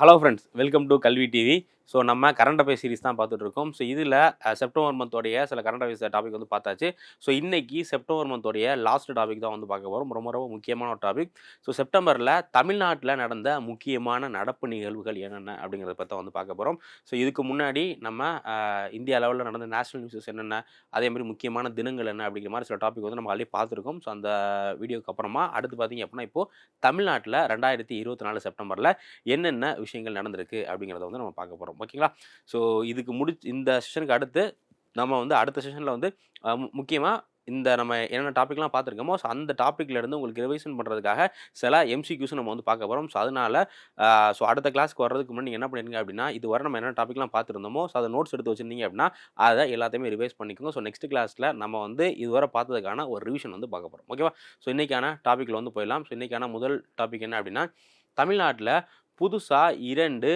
Hello friends welcome to Kalvi TV. So நம்ம current affairs series தான் பார்த்துட்ருக்கோம் so இதில் செப்டம்பர் மந்தோடைய சில கரண்ட் அஃபேர்ஸ் டாபிக் வந்து பார்த்தாச்சு. ஸோ இன்றைக்கி செப்டம்பர் மந்தோடைய லாஸ்ட் டாபிக் தான் வந்து பார்க்க போகிறோம் ரொம்ப ரொம்ப முக்கியமான ஒரு டாபிக் ஸோ செப்டம்பரில் தமிழ்நாட்டில் நடந்த முக்கியமான நடப்பு நிகழ்வுகள் என்னென்ன அப்படிங்கிறத பற்றி வந்து பார்க்க போகிறோம் ஸோ இதுக்கு முன்னாடி நம்ம இந்திய இந்தியா லெவலில் நடந்த நேஷனல் நியூஸஸ் என்னென்ன அதே மாதிரி முக்கியமான தினங்கள் என்ன அப்படிங்கிற மாதிரி சில டாபிக் வந்து நம்ம ஆல்ரெடி பார்த்துருக்கோம். ஸோ அந்த வீடியோக்கு அப்புறமா அடுத்து பார்த்தீங்க அப்படின்னா இப்போது தமிழ்நாட்டில் ரெண்டாயிரத்தி இருபத்தி நாலு செப்டம்பரில் என்னென்ன விஷயங்கள் நடந்திருக்கு அப்படிங்கிறத வந்து நம்ம பார்க்க போகிறோம் ஓகேங்களா ஸோ இதுக்கு முடிச்சு இந்த செஷனுக்கு அடுத்து நம்ம வந்து அடுத்த செஷனில் வந்து முக்கியமாக இந்த நம்ம என்னென்ன டாப்பிக்லாம் பார்த்துருக்கோமோ ஸோ அந்த டாப்பிக்லேருந்து உங்களுக்கு ரிவைசன் பண்ணுறதுக்காக சில எம்சிக்யூஸும் நம்ம வந்து பார்க்க போகிறோம் ஸோ அதனால ஸோ அடுத்த கிளாஸ்க்கு வர்றதுக்கு முன்னாடி நீங்கள் என்ன பண்ணிருங்க அப்படின்னா இது வரை நம்ம என்ன டாப்பிக்லாம் பார்த்துருந்தோமோ ஸோ அதை நோட்ஸ் எடுத்து வச்சிருந்தீங்க அப்படின்னா அதை எல்லாத்தையுமே ரிவைஸ் பண்ணிக்கோங்க. ஸோ நெக்ஸ்ட் கிளாஸில் நம்ம வந்து இதுவரை பார்த்ததுக்கான ஒரு ரிவிஷன் வந்து பார்க்க போகிறோம் ஓகேவா ஸோ இன்றைக்கான டாப்பிக்கில் வந்து போயிடலாம். ஸோ இன்றைக்கான முதல் டாபிக் என்ன அப்படின்னா தமிழ்நாட்டில் புதுசாக இரண்டு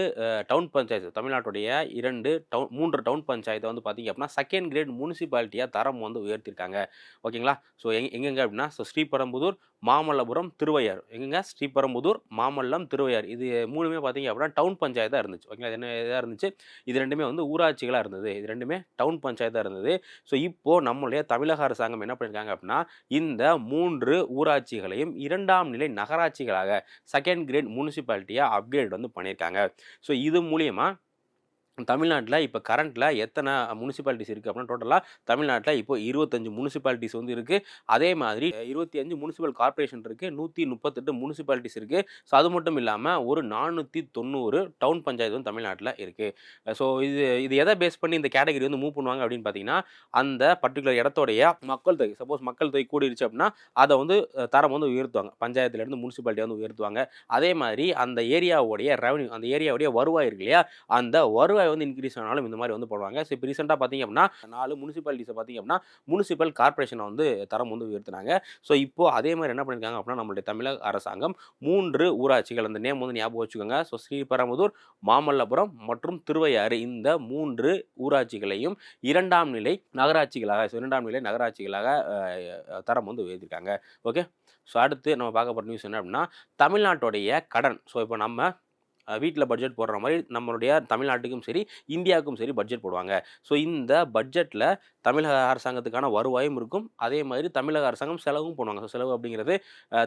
டவுன் பஞ்சாயத்து தமிழ்நாட்டுடைய இரண்டு டவுன் மூன்று டவுன் பஞ்சாயத்தை வந்து பார்த்திங்க அப்படின்னா செகண்ட் கிரேட் முனிசிபாலிட்டியாக தரம் வந்து உயர்த்திருக்காங்க. ஓகேங்களா? ஸோ எங் எங்கெங்க அப்படின்னா ஸோ ஸ்ரீபெரும்புதூர் மாமல்லபுரம் திருவையார் எங்கங்க? ஸ்ரீபெரும்புதூர் மாமல்லம் திருவையார் இது மூணுமே பார்த்தீங்க அப்படின்னா டவுன் பஞ்சாயத்தாக இருந்துச்சு. ஓகேங்களா? என்ன இதாக இருந்துச்சு? இது ரெண்டுமே வந்து ஊராட்சிகளாக இருந்தது. இது ரெண்டுமே டவுன் பஞ்சாயத்தாக இருந்தது. ஸோ இப்போது நம்மளுடைய தமிழக அரசாங்கம் என்ன பண்ணியிருக்காங்க அப்படின்னா இந்த மூன்று ஊராட்சிகளையும் இரண்டாம் நிலை நகராட்சிகளாக செகண்ட் கிரேட் முனிசிபாலிட்டியாக அப்கிரேட் வந்து பண்ணியிருக்காங்க ஸோ இது மூலியமாக தமிழ்நாட்டில் இப்போ கரண்ட்டில் எத்தனை முனிசிபாலிட்டிஸ் இருக்குது அப்படின்னா டோட்டலாக தமிழ்நாட்டில் இப்போ இருபத்தஞ்சு முனிசிபாலிட்டிஸ் வந்து இருக்குது அதே மாதிரி இருபத்தி அஞ்சு முனிசிபல் கார்ப்பரேஷன் இருக்குது நூற்றி முப்பத்தெட்டு முனிசிபாலிட்டிஸ் இருக்குது ஸோ அது மட்டும் இல்லாமல் ஒரு நானூற்றி தொண்ணூறு டவுன் பஞ்சாயத்து வந்து தமிழ்நாட்டில் இருக்குது ஸோ இது இது எதை பேஸ் பண்ணி இந்த கேட்டகரி வந்து மூவ் பண்ணுவாங்க அப்படின்னு பார்த்தீங்கன்னா அந்த பர்டிகுலர் இடத்தோடைய மக்கள் தொகை சப்போஸ் மக்கள் தொகை கூடிருச்சு அப்படின்னா அதை வந்து தரம் வந்து உயர்த்துவாங்க. பஞ்சாயத்துலேருந்து முனிசிபாலிட்டி வந்து உயர்த்துவாங்க. அதே மாதிரி அந்த ஏரியாவுடைய ரெவன்யூ அந்த ஏரியாவுடைய வருவாய் இருக்கு இல்லையா அந்த வருவாய் வந்து இன்க்ரீஸ் ஆனாலும் இந்த மாதிரி வந்து போடுவாங்க. ஸோ இப்போ ரீசெண்டாக பார்த்தீங்க அப்படின்னா நாலு முனிசிபாலிட்டிஸை பார்த்தீங்க அப்படின்னா முனிசிபல் கார்ப்பரேஷனை வந்து தரம் வந்து உயர்த்தினாங்க. ஸோ இப்போ அதே மாதிரி என்ன பண்ணியிருக்காங்க அப்படின்னா நம்மளுடைய தமிழக அரசாங்கம் மூன்று ஊராட்சிகள் அந்த நேம் வந்து ஞாபகம் வச்சுக்கோங்க. ஸோ ஸ்ரீபெரம்புதூர் மாமல்லபுரம் மற்றும் திருவையாறு இந்த மூன்று ஊராட்சிகளையும் இரண்டாம் நிலை நகராட்சிகளாக ஸோ இரண்டாம் நிலை நகராட்சிகளாக தரம் வந்து உயர்த்திருக்காங்க. ஓகே ஸோ அடுத்து நம்ம பார்க்க போகிற நியூஸ் என்ன அப்படின்னா தமிழ்நாட்டுடைய கடன். ஸோ இப்போ நம்ம வீட்டில் பட்ஜெட் போடுற மாதிரி நம்மளுடைய தமிழ்நாட்டுக்கும் சரி இந்தியாவுக்கும் சரி பட்ஜெட் போடுவாங்க. ஸோ இந்த பட்ஜெட்டில் தமிழக அரசாங்கத்துக்கான வருவாயும் இருக்கும். அதே மாதிரி தமிழக அரசாங்கம் செலவும் பண்ணுவாங்க. ஸோ செலவு அப்படிங்கிறது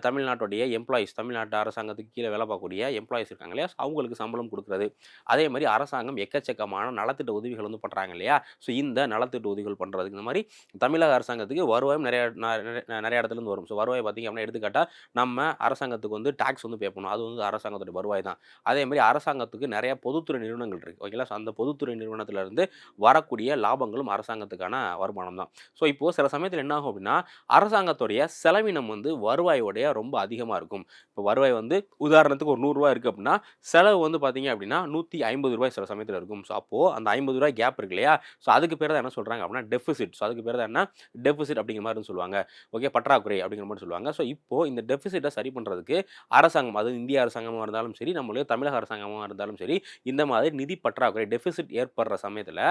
தமிழ்நாட்டுடைய எம்ப்ளாயீஸ் தமிழ்நாட்டு அரசாங்கத்துக்கு கீழே வேலை பார்க்கக்கூடிய எம்ப்ளாயீஸ் இருக்காங்க இல்லையா? அவங்களுக்கு சம்பளம் கொடுக்குறது. அதே மாதிரி அரசாங்கம் எக்கச்சக்கமான நலத்திட்ட உதவிகள் வந்து பண்ணுறாங்க இல்லையா? ஸோ இந்த நலத்திட்ட உதவிகள் பண்ணுறதுக்கு இந்த மாதிரி தமிழக அரசாங்கத்துக்கு வருவாயும் நிறைய ந- நிறைய- இடத்துலேருந்து வரும். ஸோ வருவாய் பார்த்திங்க அப்படின்னா எடுத்துக்காட்டால் நம்ம அரசாங்கத்துக்கு வந்து டேக்ஸ் வந்து பே பண்ணணும். அது வந்து அரசாங்கத்துடைய வருவாய் தான். அதே மாதிரி அரசாங்கத்துக்கு நிறைய பொதுத்துறை நிறுவனங்கள் இருக்குது ஓகேங்களா? ஸோ அந்த பொதுத்துறை நிறுவனத்திலேருந்து வரக்கூடிய லாபங்களும் அரசாங்கத்துக்கான வருமானம் தான். ஸோ இப்போது சில சமயத்தில் என்ன ஆகும் அப்படின்னா அரசாங்கத்துடைய செலவினம் வந்து வருவாயோடைய ரொம்ப அதிகமாக இருக்கும். இப்போ வருவாய் வந்து உதாரணத்துக்கு ஒரு நூறுரூவா இருக்குது அப்படின்னா செலவு வந்து பார்த்தீங்க அப்படின்னா நூற்றி ஐம்பது ரூபாய் சில சமயத்தில் இருக்கும். ஸோ அப்போது அந்த ஐம்பது ரூபாய் கேப் இருக்கு இல்லையா? ஸோ அதுக்கு பேர் தான் என்ன சொல்கிறாங்க அப்படின்னா டெஃபிசிட் ஸோ அதுக்கு பேர் தான் என்ன? டெஃபிசிட் அப்படிங்கிற மாதிரி சொல்லுவாங்க. ஓகே பற்றாக்குறை அப்படிங்கிற மாதிரி சொல்லுவாங்க. ஸோ இப்போது இந்த டெஃபிசிட்டை சரி பண்ணுறதுக்கு அரசாங்கம் அது இந்திய அரசாங்கமாக இருந்தாலும் சரி நம்மளுடைய தமிழக அரசாங்கமாக இருந்தாலும் சரி இந்த மாதிரி நிதி பற்றாக்குறை டெபிசிட் ஏற்படுற சமயத்தில்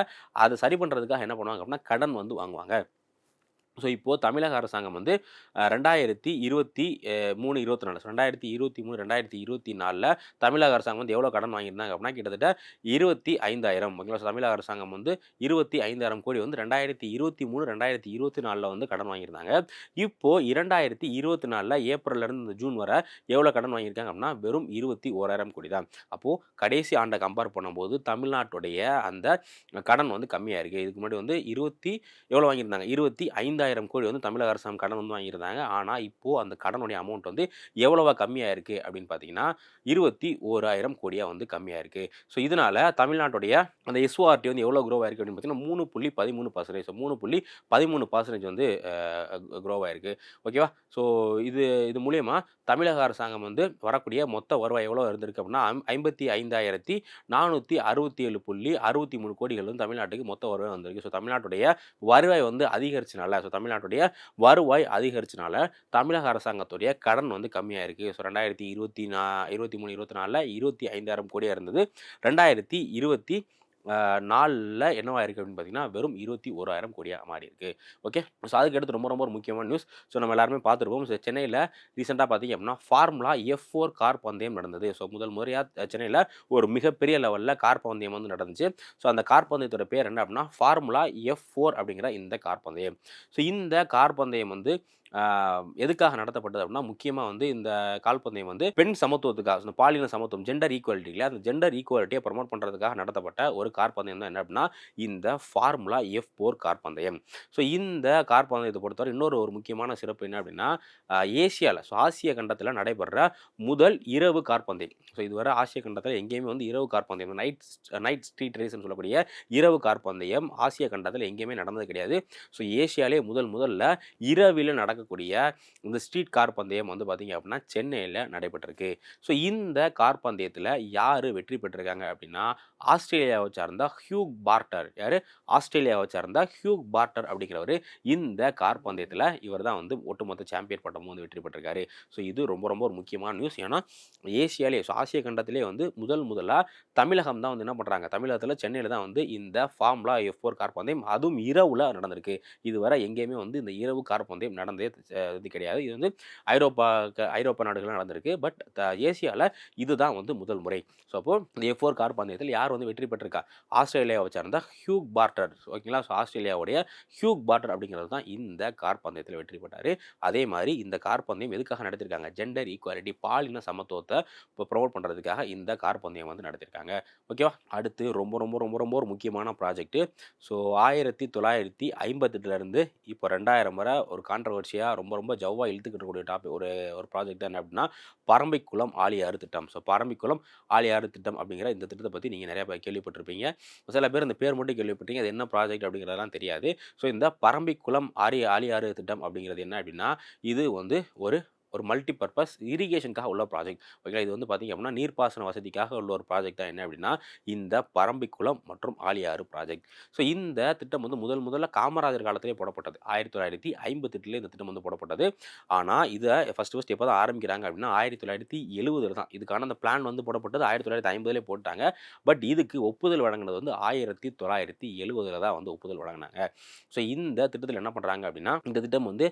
அதை சரி பண்ணுறதுக்காக என்ன பண்ணுவாங்க அப்படின்னா கடன் வந்து வாங்குவாங்க. ஸோ இப்போது தமிழக அரசாங்கம் வந்து ரெண்டாயிரத்தி இருபத்தி மூணு இருபத்தி நாலு ரெண்டாயிரத்தி இருபத்தி மூணு ரெண்டாயிரத்தி இருபத்தி நாலில் தமிழக அரசாங்கம் வந்து எவ்வளோ கடன் வாங்கியிருந்தாங்க அப்படின்னா கிட்டத்தட்ட இருபத்தி ஐந்தாயிரம் ஓகேங்களா? தமிழக அரசாங்கம் வந்து இருபத்தி ஐந்தாயிரம் கோடி வந்து ரெண்டாயிரத்தி இருபத்தி மூணு ரெண்டாயிரத்தி இருபத்தி நாலில் வந்து கடன் வாங்கியிருந்தாங்க. இப்போது இரண்டாயிரத்தி இருபத்தி நாலில் ஏப்ரல்லேருந்து இந்த ஜூன் வரை எவ்வளோ கடன் வாங்கியிருக்காங்க அப்படின்னா வெறும் இருபத்தி ஓராயிரம் கோடி தான். அப்போது கடைசி ஆண்டை கம்பேர் பண்ணும்போது தமிழ்நாட்டுடைய அந்த கடன் வந்து கம்மியாக இருக்குது இதுக்கு முன்னாடி வந்து இருபத்தி எவ்வளோ வாங்கியிருந்தாங்க? இருபத்தி ஐந்தாயிரம் கோடி வந்து தமிழக அரசாங்கம் கடன் வந்து வாங்கியிருந்தாங்க. ஆனால் இப்போது அந்த கடனுடைய அமௌண்ட் வந்து எவ்வளோவா கம்மியாக இருக்குது அப்படின்னு பார்த்தீங்கன்னா இருபத்தி ஓராயிரம் கோடியாக வந்து கம்மியாக இருக்குது ஸோ இதனால் தமிழ்நாட்டுடைய அந்த எஸ்ஓஆர்டி வந்து எவ்வளோ க்ரோவாக இருக்குது அப்படின்னு பார்த்தீங்கன்னா மூணு புள்ளி பதிமூணு பர்சன்டேஜ் மூணு புள்ளி பதிமூணு பர்சன்டேஜ் வந்து க்ரோவாக இருக்குது ஓகேவா ஸோ இது இது மூலயமா தமிழக அரசாங்கம் வந்து வரக்கூடிய மொத்த வருவாய் எவ்வளோ இருந்திருக்கு அப்படின்னா ஐம்பத்தி ஐந்தாயிரத்தி நானூற்றி அறுபத்தி ஏழு புள்ளி அறுபத்தி மூணு கோடிகள் வந்து தமிழ்நாட்டுக்கு மொத்த வருவாய் வந்திருக்கு. ஸோ தமிழ்நாட்டுடைய வருவாய் வந்து அதிகரிச்சனால ஸோ தமிழ்நாட்டுடைய வருவாய் அதிகரிச்சனால தமிழக அரசாங்கத்துடைய கடன் வந்து கம்மியாக இருக்குது ஸோ ரெண்டாயிரத்தி இருபத்தி நா இருபத்தி மூணு இருபத்தி நாலில் இருபத்தி ஐந்தாயிரம் கோடியாக இருந்தது. ரெண்டாயிரத்தி இருபத்தி நாளில் என்னவா இருக்குது அப்படின்னு பார்த்தீங்கன்னா வெறும் இருபத்தி ஓராயிரம் கோடியாக மாறி இருக்குது ஓகே? ஸோ அதுக்கு எடுத்து ரொம்ப ரொம்ப முக்கியமான நியூஸ் ஸோ நம்ம எல்லாருமே பார்த்துருப்போம் ஸோ சென்னையில் ரீசெண்டாக பார்த்தீங்க அப்படின்னா ஃபார்முலா எஃப் ஃபோர் கார் பந்தயம் நடந்தது. ஸோ முதல் முறையாக சென்னையில் ஒரு மிகப்பெரிய லெவலில் கார் பந்தயம் வந்து நடந்துச்சு. ஸோ அந்த கார் பந்தயத்தோட பேர் என்ன அப்படின்னா ஃபார்முலா எஃப் ஃபோர் அப்படிங்கிற இந்த கார் பந்தயம். ஸோ இந்த கார் பந்தயம் வந்து எதுக்காக நடத்தப்பட்டது அப்படின்னா முக்கியமாக வந்து இந்த கால்பந்தயம் வந்து பெண் சமத்துவத்துக்காக இந்த பாலின சமத்துவம் ஜெண்டர் ஈக்குவாலிட்டி இல்லை அந்த ஜெண்டர் ஈக்குவாலிட்டியை ப்ரமோட் பண்ணுறதுக்காக நடத்தப்பட்ட ஒரு கார்பந்தயம் தான் என்ன அப்படின்னா இந்த ஃபார்முலா எஃப் போர் கார்பந்தயம் ஸோ இந்த கார்பந்தயத்தை பொறுத்தவரை இன்னொரு ஒரு முக்கியமான சிறப்பு என்ன அப்படின்னா ஏசியாவில் ஸோ ஆசிய கண்டத்தில் நடைபெற முதல் இரவு கார்பந்தயம் ஸோ இதுவரை ஆசிய கண்டத்தில் எங்கேயுமே வந்து இரவு கார்பந்தயம் நைட் நைட் ஸ்ட்ரீட் ரேஸ்னு சொல்லக்கூடிய இரவு கார்பந்தயம் ஆசிய கண்டத்தில் எங்கேயுமே நடந்தது கிடையாது. ஸோ ஏசியாலே முதல் முதல்ல இரவில் நடக்க நடக்கக்கூடிய இந்த ஸ்ட்ரீட் கார் பந்தயம் வந்து பார்த்திங்க அப்படின்னா சென்னையில் நடைபெற்றிருக்கு. ஸோ இந்த கார் பந்தயத்தில் யார் வெற்றி பெற்றிருக்காங்க அப்படின்னா ஆஸ்திரேலியாவை சார்ந்த ஹியூக் பார்ட்டர். யார்? ஆஸ்திரேலியாவை சார்ந்த ஹியூக் பார்ட்டர் அப்படிங்கிறவர் இந்த கார் பந்தயத்தில் இவர் தான் வந்து ஒட்டுமொத்த சாம்பியன் பட்டமும் வந்து வெற்றி பெற்றிருக்காரு. ஸோ இது ரொம்ப ரொம்ப ஒரு முக்கியமான நியூஸ். ஏன்னா ஏசியாலே ஸோ ஆசிய கண்டத்திலே வந்து முதல் முதலாக தமிழகம் தான் வந்து என்ன பண்ணுறாங்க தமிழகத்தில் சென்னையில் தான் வந்து இந்த ஃபார்முலா எஃப் ஃபோர் கார் பந்தயம் அதுவும் இரவில் நடந்திருக்கு. இதுவரை எங்கேயுமே வந்து இந்த இரவு கார் பந்தயம் நடந்தே இது கிடையாது. இது வந்து ஐரோப்பா ஐரோப்பா நாடுகள் நடந்திருக்கு. பட் ஏசியாவில் இதுதான் வந்து முதல் முறை. ஸோ அப்போது இந்த எஃப் ஃபோர் கார் பந்தயத்தில் யார் வந்து வெற்றி பெற்றிருக்கா? ஆஸ்திரேலியாவை சார்ந்த ஹியூக் பார்ட்டர். ஓகேங்களா? ஸோ ஆஸ்திரேலியாவுடைய ஹியூக் பார்ட்டர் அப்படிங்கிறது தான் இந்த கார் பந்தயத்தில் வெற்றி பெற்றார். அதே மாதிரி இந்த கார் பந்தயம் எதுக்காக நடத்திருக்காங்க? ஜெண்டர் ஈக்குவாலிட்டி பாலின சமத்துவத்தை இப்போ ப்ரொமோட் பண்ணுறதுக்காக இந்த கார் பந்தயம் வந்து நடத்திருக்காங்க. ஓகேவா? அடுத்து ரொம்ப ரொம்ப ரொம்ப ரொம்ப ஒரு முக்கியமான ப்ராஜெக்ட்டு ஸோ ஆயிரத்தி தொள்ளாயிரத்தி ஐம்பத்தெட்டுலேருந்து இப்போ ரெண்டாயிரம் வரை ஒரு கான்ட்ரவர்சியாக ரொம்ப ரொம்ப ஜவ்வாக இழுத்துக்கிட்டு இருக்கக்கூடிய டாபிக் ஒரு ஒரு ப்ராஜெக்ட் என்ன அப்படின்னா பரம்பிக்குளம் ஆலியாறு திட்டம். ஸோ பரம்பிக்குளம் ஆலியாறு திட்டம் அப்படிங்கிற இந்த திட்டத்தை பற்றி நீங்கள் நிறையா பேர் கேள்விப்பட்டிருப்பீங்க. சில பேர் இந்த பேர் மட்டும் கேள்விப்பட்டீங்க அது என்ன ப்ராஜெக்ட் அப்படிங்கிறதெல்லாம் தெரியாது. ஸோ இந்த பரம்பிக்குளம் ஆரி ஆலியாறு திட்டம் அப்படிங்கிறது என்ன அப்படின்னா இது வந்து ஒரு ஒரு மல்டி பர்பஸ் இரிகேஷனுக்காக உள்ள ப்ராஜெக்ட் ஓகே இது வந்து பார்த்திங்க அப்படின்னா நீர்ப்பாசன வசதிக்காக உள்ள ஒரு ப்ராஜெக்ட் தான். என்ன அப்படின்னா இந்த பரம்பிக்குளம் மற்றும் ஆலியாறு ப்ராஜெக்ட் ஸோ இந்த திட்டம் வந்து முதல் முதல்ல காமராஜர் காலத்திலே போடப்பட்டது. ஆயிரத்தி தொள்ளாயிரத்தி ஐம்பத்தெட்டுலேயே இந்த திட்டம் வந்து போடப்பட்டது. ஆனால் இதை ஃபஸ்ட் ஃபஸ்ட் எப்போ தான் ஆரம்பிக்கிறாங்க அப்படின்னா ஆயிரத்தி தொள்ளாயிரத்தி எழுபதில் தான். இதுக்கான அந்த பிளான் வந்து போடப்பட்டது. ஆயிரத்தி தொள்ளாயிரத்தி ஐம்பதுலேயே போட்டாங்க. பட் இதுக்கு ஒப்புதல் வழங்கினது வந்து ஆயிரத்தி தொள்ளாயிரத்தி எழுபதில் தான் வந்து ஒப்புதல் வழங்கினாங்க. ஸோ இந்த திட்டத்தில் என்ன பண்ணுறாங்க அப்படின்னா இந்த திட்டம் வந்து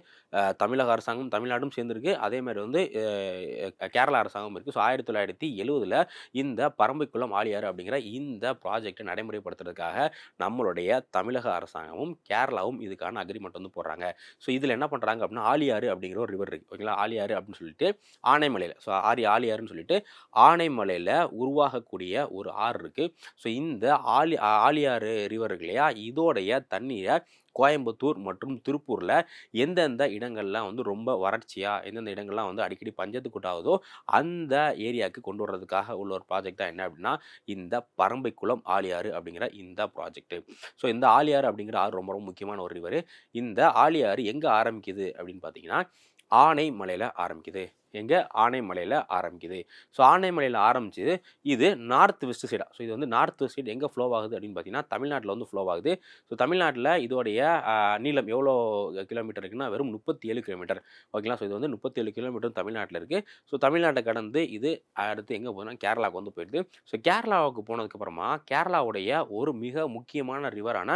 தமிழக அரசாங்கம் தமிழ்நாடும் சேர்ந்துருக்கு. அதே மாதிரி வந்து கேரளா அரசாங்கம் இருக்குது ஸோ ஆயிரத்தி தொள்ளாயிரத்தி எழுபதில் இந்த பரம்பிக்குளம் ஆலியார் அப்படிங்கிற இந்த ப்ராஜெக்டை நடைமுறைப்படுத்துறதுக்காக நம்மளுடைய தமிழக அரசாங்கமும் கேரளாவும் இதுக்கான அக்ரிமெண்ட் வந்து போடுறாங்க. ஸோ இதில் என்ன பண்ணுறாங்க அப்படின்னா ஆலியாறு அப்படிங்கிற ஒரு ரிவர் இருக்குது ஓகேங்களா? ஆலியாறு அப்படின்னு சொல்லிட்டு ஆனைமலையில் ஸோ ஆரி ஆலியாருன்னு சொல்லிட்டு ஆனைமலையில் உருவாகக்கூடிய ஒரு ஆறு இருக்குது ஸோ இந்த ஆலி ஆலியாறு ரிவர் இருக்கு இல்லையா? இதோடைய தண்ணீரை கோயம்புத்தூர் மற்றும் திருப்பூரில் எந்தெந்த இடங்கள்லாம் வந்து ரொம்ப வறட்சியாக எந்தெந்த இடங்கள்லாம் வந்து அடிக்கடி பஞ்சத்துக்குட்டாகுதோ அந்த ஏரியாவுக்கு கொண்டு வர்றதுக்காக உள்ள ஒரு ப்ராஜெக்ட் தான் என்ன அப்படின்னா இந்த பரம்பைக்குளம் ஆலியாறு அப்படிங்கிற இந்த ப்ராஜெக்ட்டு ஸோ இந்த ஆலியாறு அப்படிங்கிற ஆறு ரொம்ப ரொம்ப முக்கியமான ஒரு ரிவர் இந்த ஆலியாறு எங்கே ஆரம்பிக்குது அப்படின்னு பார்த்தீங்கன்னா ஆனை மலையில் ஆரம்பிக்குது. எங்கே? ஆனைமலையில் ஆரம்பிக்குது. ஸோ ஆனைமலையில் ஆரம்பிச்சு இது நார்த் வெஸ்ட் சைடாக ஸோ இது வந்து நார்த் வெஸ்ட் சைடு எங்கே ஃப்ளோ ஆகுது அப்படின்னு பார்த்தீங்கன்னா தமிழ்நாட்டில் வந்து ஃப்ளோ ஆகுது. ஸோ தமிழ்நாட்டில் இதோடைய நீளம் எவ்வளோ கிலோமீட்டர் இருக்குன்னா வெறும் முப்பத்தி ஏழு கிலோமீட்டர் ஓகேங்களா ஸோ இது வந்து முப்பத்தி ஏழு கிலோமீட்டர் தமிழ்நாட்டில் இருக்குது ஸோ தமிழ்நாட்டை கடந்து இது அடுத்து எங்கே போகுதுன்னா கேரளாவுக்கு வந்து போயிடுது. ஸோ கேரளாவுக்கு போனதுக்கப்புறமா கேரளாவுடைய ஒரு மிக முக்கியமான ரிவரான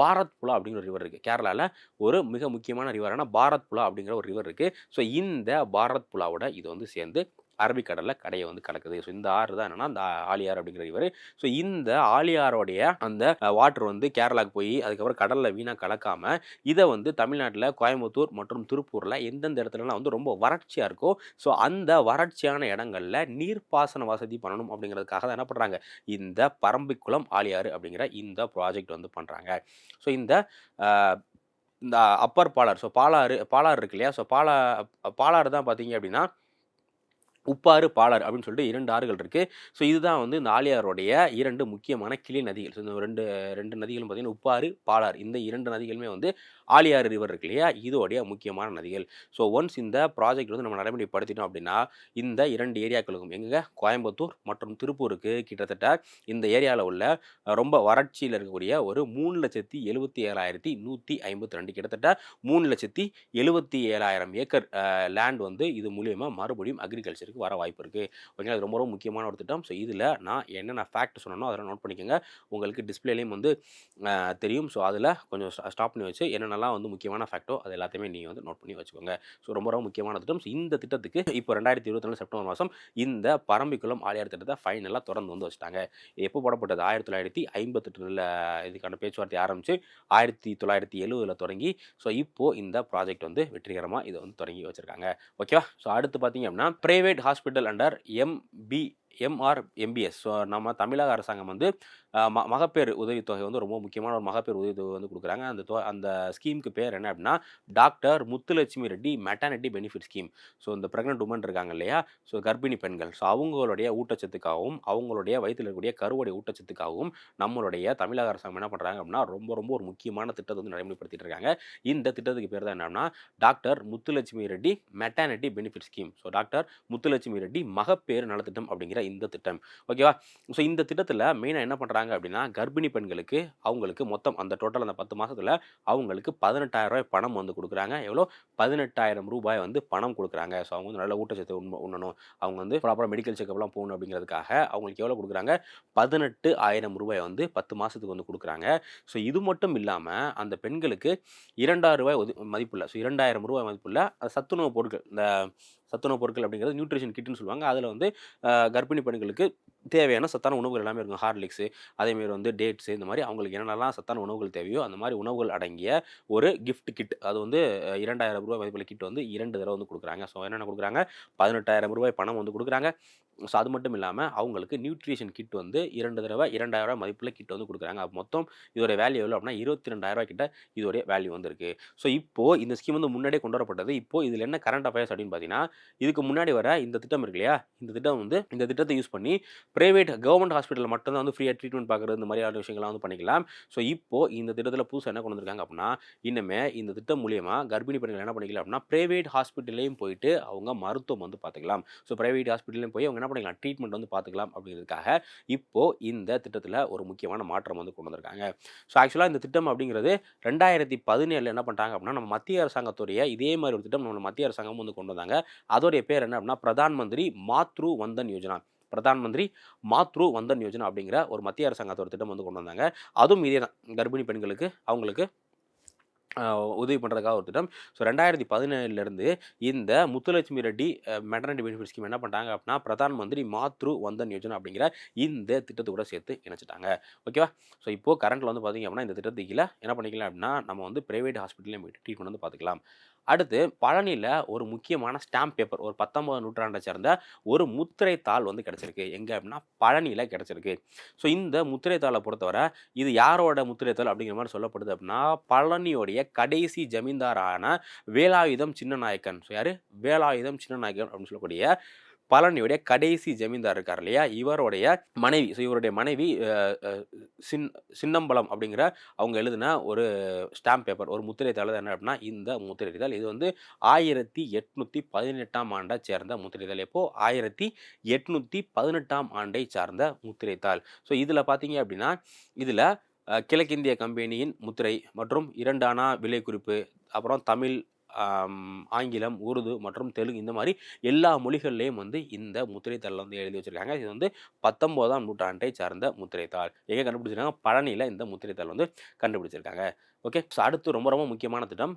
பாரத் புலா அப்படிங்கிற ரிவர் இருக்குது கேரளாவில் ஒரு மிக முக்கியமான ரிவரான பாரத் புலா அப்படிங்கிற ஒரு ரிவர் இருக்குது ஸோ இந்த பாரத் புலாவோட கூட இது வந்து சேர்ந்து அரபிக்கடலில் கடையை வந்து கலக்குது. ஸோ இந்த ஆறு தான் என்னன்னா அந்த ஆலியார் அப்படிங்கிற இவர். ஸோ இந்த ஆலியாரோடைய அந்த வாட்டர் வந்து கேரளாவுக்கு போய் அதுக்கப்புறம் கடலில் வீணாக கலக்காமல் இதை வந்து தமிழ்நாட்டில் கோயம்புத்தூர் மற்றும் திருப்பூரில் எந்தெந்த இடத்துலலாம் வந்து ரொம்ப வறட்சியாக இருக்கோ ஸோ அந்த வறட்சியான இடங்களில் நீர்ப்பாசன வசதி பண்ணணும் அப்படிங்கிறதுக்காக தான் என்ன பண்ணுறாங்க இந்த பரம்பிக்குளம் ஆலியாறு அப்படிங்கிற இந்த ப்ராஜெக்ட் வந்து பண்ணுறாங்க ஸோ இந்த இந்த அப்பர் பாலார் ஸோ பாலாறு பாலாறு இருக்கு இல்லையா? ஸோ பாலா பாலாறு தான் பார்த்தீங்க அப்படின்னா உப்பாறு பாலாறு அப்படின்னு சொல்லிட்டு இரண்டு ஆறுகள் இருக்குது ஸோ இதுதான் வந்து இந்த ஆலியாருடைய இரண்டு முக்கியமான கிளை நதிகள். ஸோ இந்த ரெண்டு ரெண்டு நதிகளும் பார்த்திங்கன்னா உப்பாறு பாலாறு. இந்த இரண்டு நதிகளுமே வந்து ஆலியாறு ரிவர் இருக்கு இல்லையா? இதோடைய முக்கியமான நதிகள். ஸோ ஒன்ஸ் இந்த ப்ராஜெக்ட் வந்து நம்ம நடைமுறைப்படுத்திட்டோம் அப்படின்னா இந்த இரண்டு ஏரியாக்களுக்கும் எங்கே கோயம்புத்தூர் மற்றும் திருப்பூருக்கு கிட்டத்தட்ட இந்த ஏரியாவில் உள்ள ரொம்ப வறட்சியில் இருக்கக்கூடிய ஒரு மூணு லட்சத்தி எழுபத்தி ஏழாயிரத்தி நூற்றி ஐம்பத்தி ரெண்டு கிட்டத்தட்ட மூணு லட்சத்தி எழுபத்தி ஏழாயிரம் ஏக்கர் லேண்ட் வந்து இது மூலியமாக மறுபடியும் அக்ரிகல்ச்சருக்கு வர வாய்ப்பு இருக்குது ஓகேங்களா? அது ரொம்ப ரொம்ப முக்கியமான ஒரு திட்டம். ஸோ இதில் நான் என்னென்ன ஃபேக்ட் சொன்னனோ அதெல்லாம் நோட் பண்ணிக்கோங்க. உங்களுக்கு டிஸ்பிளேலையும் வந்து தெரியும். ஸோ அதில் கொஞ்சம் ஸ்டாப் பண்ணி வச்சு என்னென்ன என்னென்னலாம் வந்து முக்கியமான ஃபேக்டோ அது எல்லாத்தையுமே நீங்கள் வந்து நோட் பண்ணி வச்சுக்கோங்க. ஸோ ரொம்ப ரொம்ப முக்கியமான திட்டம். ஸோ இந்த திட்டத்துக்கு இப்போ ரெண்டாயிரத்தி இருபத்தி நாலு செப்டம்பர் மாதம் இந்த பரம்பிக்குளம் ஆலியார் திட்டத்தை ஃபைனலாக தொடர்ந்து வந்து வச்சுட்டாங்க. எப்போ போடப்பட்டது? ஆயிரத்தி தொள்ளாயிரத்தி ஐம்பத்தெட்டில் இதுக்கான பேச்சுவார்த்தை ஆரம்பித்து ஆயிரத்தி தொள்ளாயிரத்தி எழுவதில் தொடங்கி ஸோ இப்போது இந்த ப்ராஜெக்ட் வந்து வெற்றிகரமாக இதை வந்து தொடங்கி வச்சுருக்காங்க. ஓகேவா ஸோ அடுத்து பார்த்தீங்க அப்படின்னா private hospital under MB MR MBS so நம்ம தமிழக அரசாங்கம் வந்து ம மகப்பேறு உதவித்தொகை வந்து ரொம்ப முக்கியமான ஒரு மகப்பேறு உதவித்தொகை வந்து கொடுக்குறாங்க. அந்த தொ அந்த ஸ்கீமுக்கு பேர் என்ன அப்படின்னா doctor Muthulakshmi Reddy maternity benefit scheme. So இந்த ப்ரெக்னென்ட் உமன் இருக்காங்க இல்லையா? ஸோ கர்ப்பிணி பெண்கள். ஸோ அவங்களுடைய ஊட்டச்சத்துக்காகவும் அவங்களுடைய வயிற்றில் இருக்கக்கூடிய கருவுடைய ஊட்டச்சத்துக்காகவும் நம்மளுடைய தமிழக அரசாங்கம் என்ன பண்ணுறாங்க அப்படின்னா ரொம்ப ரொம்ப ஒரு முக்கியமான திட்டத்தை வந்து நடைமுறைப்படுத்திட்டு இருக்காங்க. இந்த திட்டத்துக்கு பேர் தான் என்னன்னா doctor Muthulakshmi Reddy maternity benefit scheme. So doctor Muthulakshmi Reddy மகப்பேறு நலத்திட்டம் அப்படிங்கிற இந்த திட்டம். ஓகேவா? ஸோ இந்த திட்டத்தில் மெயினாக என்ன பண்ணுறாங்க அப்படின்னா கர்ப்பிணி பெண்களுக்கு அவங்களுக்கு மொத்தம் அந்த டோட்டல் அந்த பத்து மாதத்தில் அவங்களுக்கு பதினெட்டாயிரம் ரூபாய் பணம் வந்து கொடுக்குறாங்க. எவ்வளோ? பதினெட்டாயிரம் ரூபாய் வந்து பணம் கொடுக்குறாங்க. ஸோ அவங்க வந்து நல்ல ஊட்டச்சத்து உண்மை உண்ணணும். அவங்க வந்து ப்ராப்பராக மெடிக்கல் செக்அப்லாம் போகணும் அப்படிங்கிறதுக்காக அவங்களுக்கு எவ்வளோ கொடுக்குறாங்க? பதினெட்டு ஆயிரம் ரூபாய் வந்து பத்து மாதத்துக்கு வந்து கொடுக்குறாங்க. ஸோ இது மட்டும் இல்லாமல் அந்த பெண்களுக்கு இரண்டாயிரம் ரூபாய் ஒது மதிப்புள்ள ஸோ இரண்டாயிரம் ரூபாய் மதிப்புள்ள சத்துணவு பொருட்கள் இந்த சத்துணவு பொருட்கள் அப்படிங்கிறது நியூட்ரிஷன் கிட்னு சொல்லுவாங்க. அதில் வந்து கர்ப்பிணி பெண்களுக்கு தேவையான சத்தான உணவுகள் எல்லாமே இருக்கும். ஹார்லிக்ஸு அதேமாரி வந்து டேட்ஸு இந்த மாதிரி அவங்களுக்கு என்னென்னலாம் சத்தான உணவுகள் தேவையோ அந்த மாதிரி உணவுகள் அடங்கிய ஒரு கிஃப்ட் கிட் அது வந்து இரண்டாயிரம் ரூபாய் மதிப்புள்ள கிட் வந்து இரண்டு தடவை வந்து கொடுக்குறாங்க. ஸோ என்னென்ன கொடுக்குறாங்க? பதினெட்டாயிரம் ரூபாய் பணம் வந்து கொடுக்குறாங்க. ஸோ அது மட்டும் இல்லாமல் அவங்களுக்கு நியூட்ரிஷன் கிட் வந்து இரண்டு தடவை இரண்டாயிரம் ரூபாய் மதிப்பில் கிட் வந்து கொடுக்குறாங்க. அப்போ மொத்தம் இதோட வேல்யூ எவ்வளோ அப்படின்னா இருபத்தி ரெண்டாயிரம் கிட்ட இதோடைய வேல்யூ வந்திருக்கு. ஸோ இப்போது இந்த ஸ்கீம் வந்து முன்னாடியே கொண்டு வரப்பட்டது. இப்போ இதில் என்ன கரண்ட் அஃபேர்ஸ் அப்படின்னு பார்த்தீங்கன்னா இதுக்கு முன்னாடி வர இந்த திட்டம் இருக்கு இல்லையா? இந்த திட்டம் வந்து இந்த திட்டத்தை யூஸ் பண்ணி பிரைவேட் கவர்மெண்ட் ஹாஸ்பிட்டலில் மட்டும்தான் வந்து ஃப்ரீயாக ட்ரீட்மெண்ட் பார்க்குறது இந்த மாதிரியான விஷயங்கள்லாம் வந்து பண்ணிக்கலாம். ஸோ இப்போ இந்த திட்டத்தில் புதுசாக என்ன கொண்டு வந்திருக்காங்க அப்படின்னா இன்னுமே இந்த திட்டம் மூலியமாக கர்ப்பிணி பெண்கள் என்ன பண்ணிக்கலாம் அப்படின்னா பிரைவேட் ஹாஸ்பிட்டல்லையும் போயிட்டு அவங்க மருத்துவம் வந்து பார்த்துக்கலாம் ஸோ பிரைவேட் ஹாஸ்பிட்டல்லையும் போய் அவங்க என்ன பண்ணிக்கலாம் ட்ரீட்மெண்ட் வந்து பார்த்துக்கலாம் அப்படிங்கிறதுக்காக இப்போது இந்த திட்டத்தில் ஒரு முக்கியமான மாற்றம் வந்து கொண்டு வந்திருக்காங்க. ஸோ ஆக்சுவலாக இந்த திட்டம் அப்படிங்கிறது ரெண்டாயிரத்தி பதினேழில் என்ன பண்ணிட்டாங்க அப்படின்னா நம்ம மத்திய அரசாங்கத்துடைய இதே மாதிரி ஒரு திட்டம் நம்ம மத்திய அரசாங்கம் வந்து கொண்டு வந்தாங்க. அதோடைய பேர் என்ன அப்படின்னா பிரதான் மந்திரி மாத்ரு வந்தன் யோஜனா. பிரதான் மந்திரி மாத்ரு வந்தன் யோஜனா அப்படிங்கிற ஒரு மத்திய அரசாங்கத்தோட திட்டம் வந்து கொண்டு வந்தாங்க. அதுவும் இதே தான். கர்ப்பிணி பெண்களுக்கு அவங்களுக்கு உதவி பண்ணுறதுக்காக ஒரு திட்டம். ஸோ ரெண்டாயிரத்தி பதினேழுலேருந்து இந்த Muthulakshmi Reddy maternity benefit scheme என்ன பண்ணுறாங்க அப்படின்னா பிரதான் மந்திரி மாத்ரு வந்தன் யோஜனா அப்படிங்கிற இந்த திட்டத்தை கூட சேர்த்து இணைச்சிட்டாங்க. ஓகேவா? ஸோ இப்போது கரண்ட்டில் வந்து பார்த்தீங்க அப்படின்னா இந்த திட்டத்துக்கு கீழே என்ன பண்ணிக்கலாம் அப்படின்னா நம்ம வந்து ப்ரைவேட் ஹாஸ்பிட்டல்லையும் போயிட்டு ட்ரீட்மெண்ட் வந்து பார்த்துக்கலாம் அடுத்து பழனியில் ஒரு முக்கியமான ஸ்டாம்ப் பேப்பர் ஒரு பத்தொன்பது நூற்றாண்டை சேர்ந்த ஒரு முத்திரை தாள் வந்து கிடச்சிருக்கு. எங்கே அப்படின்னா பழனியில் கிடச்சிருக்கு. ஸோ இந்த முத்திரை தாளை பொறுத்தவரை இது யாரோட முத்திரை தாள் அப்படிங்கிற மாதிரி சொல்லப்படுது அப்படின்னா பழனியோடைய கடைசி ஜமீன்தாரான வேலாயுதம் சின்னநாயக்கன். ஸோ யார்? வேலாயுதம் சின்னநாயக்கன் அப்படின்னு சொல்லக்கூடிய பழனியுடைய கடைசி ஜமீன்தார் இருக்கார் இல்லையா? இவருடைய மனைவி ஸோ இவருடைய மனைவி சின் சின்னம்பலம் அப்படிங்கிற அவங்க எழுதின ஒரு ஸ்டாம்ப் பேப்பர் ஒரு முத்திரை தாள் என்ன அப்படின்னா இந்த முத்திரை தாள் இது வந்து ஆயிரத்தி எட்நூற்றி பதினெட்டாம் ஆண்டை சேர்ந்த முத்திரை தாள் எப்போ? ஆயிரத்தி எட்நூற்றி பதினெட்டாம் ஆண்டை சார்ந்த முத்திரை தாள். ஸோ இதில் பார்த்தீங்க அப்படின்னா இதில் கிழக்கிந்திய கம்பெனியின் முத்திரை மற்றும் இரண்டானா விலை குறிப்பு அப்புறம் தமிழ் ஆங்கிலம் உருது மற்றும் தெலுங்கு இந்த மாதிரி எல்லா மொழிகள்லேயும் வந்து இந்த முத்திரைத்தாளில் வந்து எழுதி வச்சுருக்காங்க. இது வந்து பத்தொம்போதாம் நூற்றாண்டை சார்ந்த முத்திரைத்தாள் எங்கே கண்டுபிடிச்சிருக்காங்க? பழனியில் இந்த முத்திரைத்தாள் வந்து கண்டுபிடிச்சிருக்காங்க. ஓகே ஸோ அடுத்து ரொம்ப ரொம்ப முக்கியமான திட்டம்.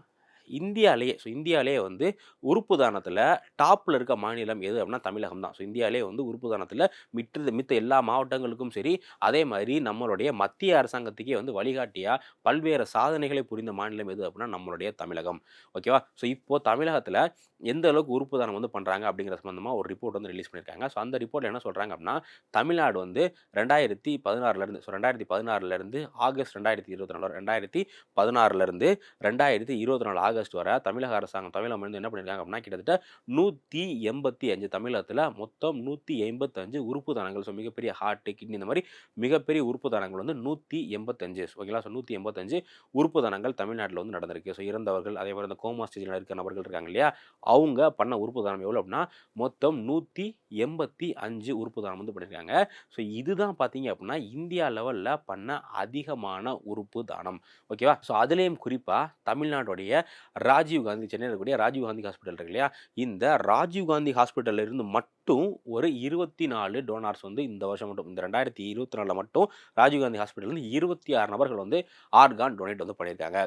இந்தியாவிலேயே ஸோ இந்தியாவிலேயே வந்து உறுப்பு தானத்தில் டாப்பில் இருக்க மாநிலம் எது அப்படின்னா தமிழகம் தான். ஸோ இந்தியாவிலே வந்து உறுப்பு தானத்தில் மித்த மித்த எல்லா மாவட்டங்களுக்கும் சரி அதே மாதிரி நம்மளுடைய மத்திய அரசாங்கத்துக்கே வந்து வழிகாட்டியாக பல்வேறு சாதனைகளை புரிந்த மாநிலம் எது அப்படின்னா நம்மளுடைய தமிழகம். ஓகேவா ஸோ இப்போது தமிழகத்தில் எந்த அளவுக்கு உறுப்பு தானம் வந்து பண்ணுறாங்க அப்படிங்கிற சம்மந்தமாக ஒரு ரிப்போர்ட் வந்து ரிலீஸ் பண்ணியிருக்காங்க ஸோ அந்த ரிப்போர்ட் என்ன சொல்கிறாங்க அப்படின்னா தமிழ்நாடு வந்து ரெண்டாயிரத்தி பதினாறுலேருந்து ஸோ ரெண்டாயிரத்தி பதினாறுலேருந்து ஆகஸ்ட் ரெண்டாயிரத்தி இருபத்தி நாலு ரெண்டாயிரத்தி பதினாறுலேருந்து ரெண்டாயிரத்தி இருபத்தி நாலு ஆகஸ்ட் வர தமிழக அரசாங்கம் தமிழகம் வந்து என்ன பண்ணியிருக்காங்க அப்படின்னா கிட்டத்தட்ட நூற்றி எண்பத்தி அஞ்சு தமிழகத்தில் மொத்தம் நூற்றி எண்பத்தஞ்சு உறுப்பு தானங்கள். ஸோ மிகப்பெரிய ஹார்ட்டு கிட்னி இந்த மாதிரி மிகப்பெரிய உறுப்பு தானங்கள் வந்து நூற்றி எண்பத்தஞ்சு ஓகேங்களா ஸோ நூற்றி எண்பத்தஞ்சு உறுப்பு தானங்கள் தமிழ்நாட்டில் வந்து நடந்திருக்கு. ஸோ இறந்தவர்கள் அதே மாதிரி இந்த கோமா ஸ்டேஜில் இருக்க நபர்கள் இருக்காங்க இல்லையா? அவங்க பண்ண உறுப்பு தானம் எவ்வளோ அப்படின்னா மொத்தம் நூற்றி எண்பத்தி அஞ்சு உறுப்பு தானம் வந்து பண்ணியிருக்காங்க ஸோ இதுதான் பார்த்தீங்க அப்படின்னா இந்தியா லெவலில் பண்ண அதிகமான உறுப்பு தானம். ஓகேவா ஸோ அதுலேயும் குறிப்பாக தமிழ்நாட்டுடைய ராஜீவ் காந்தி சென்னையில் இருக்கக்கூடிய ராஜீவ் காந்தி ஹாஸ்பிட்டல் இருக்கு இல்லையா? இந்த ராஜீவ் காந்தி ஹாஸ்பிட்டலில் இருந்து மட்டும் ஒரு இருபத்தி நாலு டோனார்ஸ் வந்து இந்த வருஷம் மட்டும் இந்த ரெண்டாயிரத்தி இருபத்தி நாலில் மட்டும் ராஜீவ்காந்தி ஹாஸ்பிட்டல்லேருந்து இருபத்தி ஆறு நபர்கள் வந்து ஆர்கான் டொனேட் வந்து பண்ணியிருக்காங்க.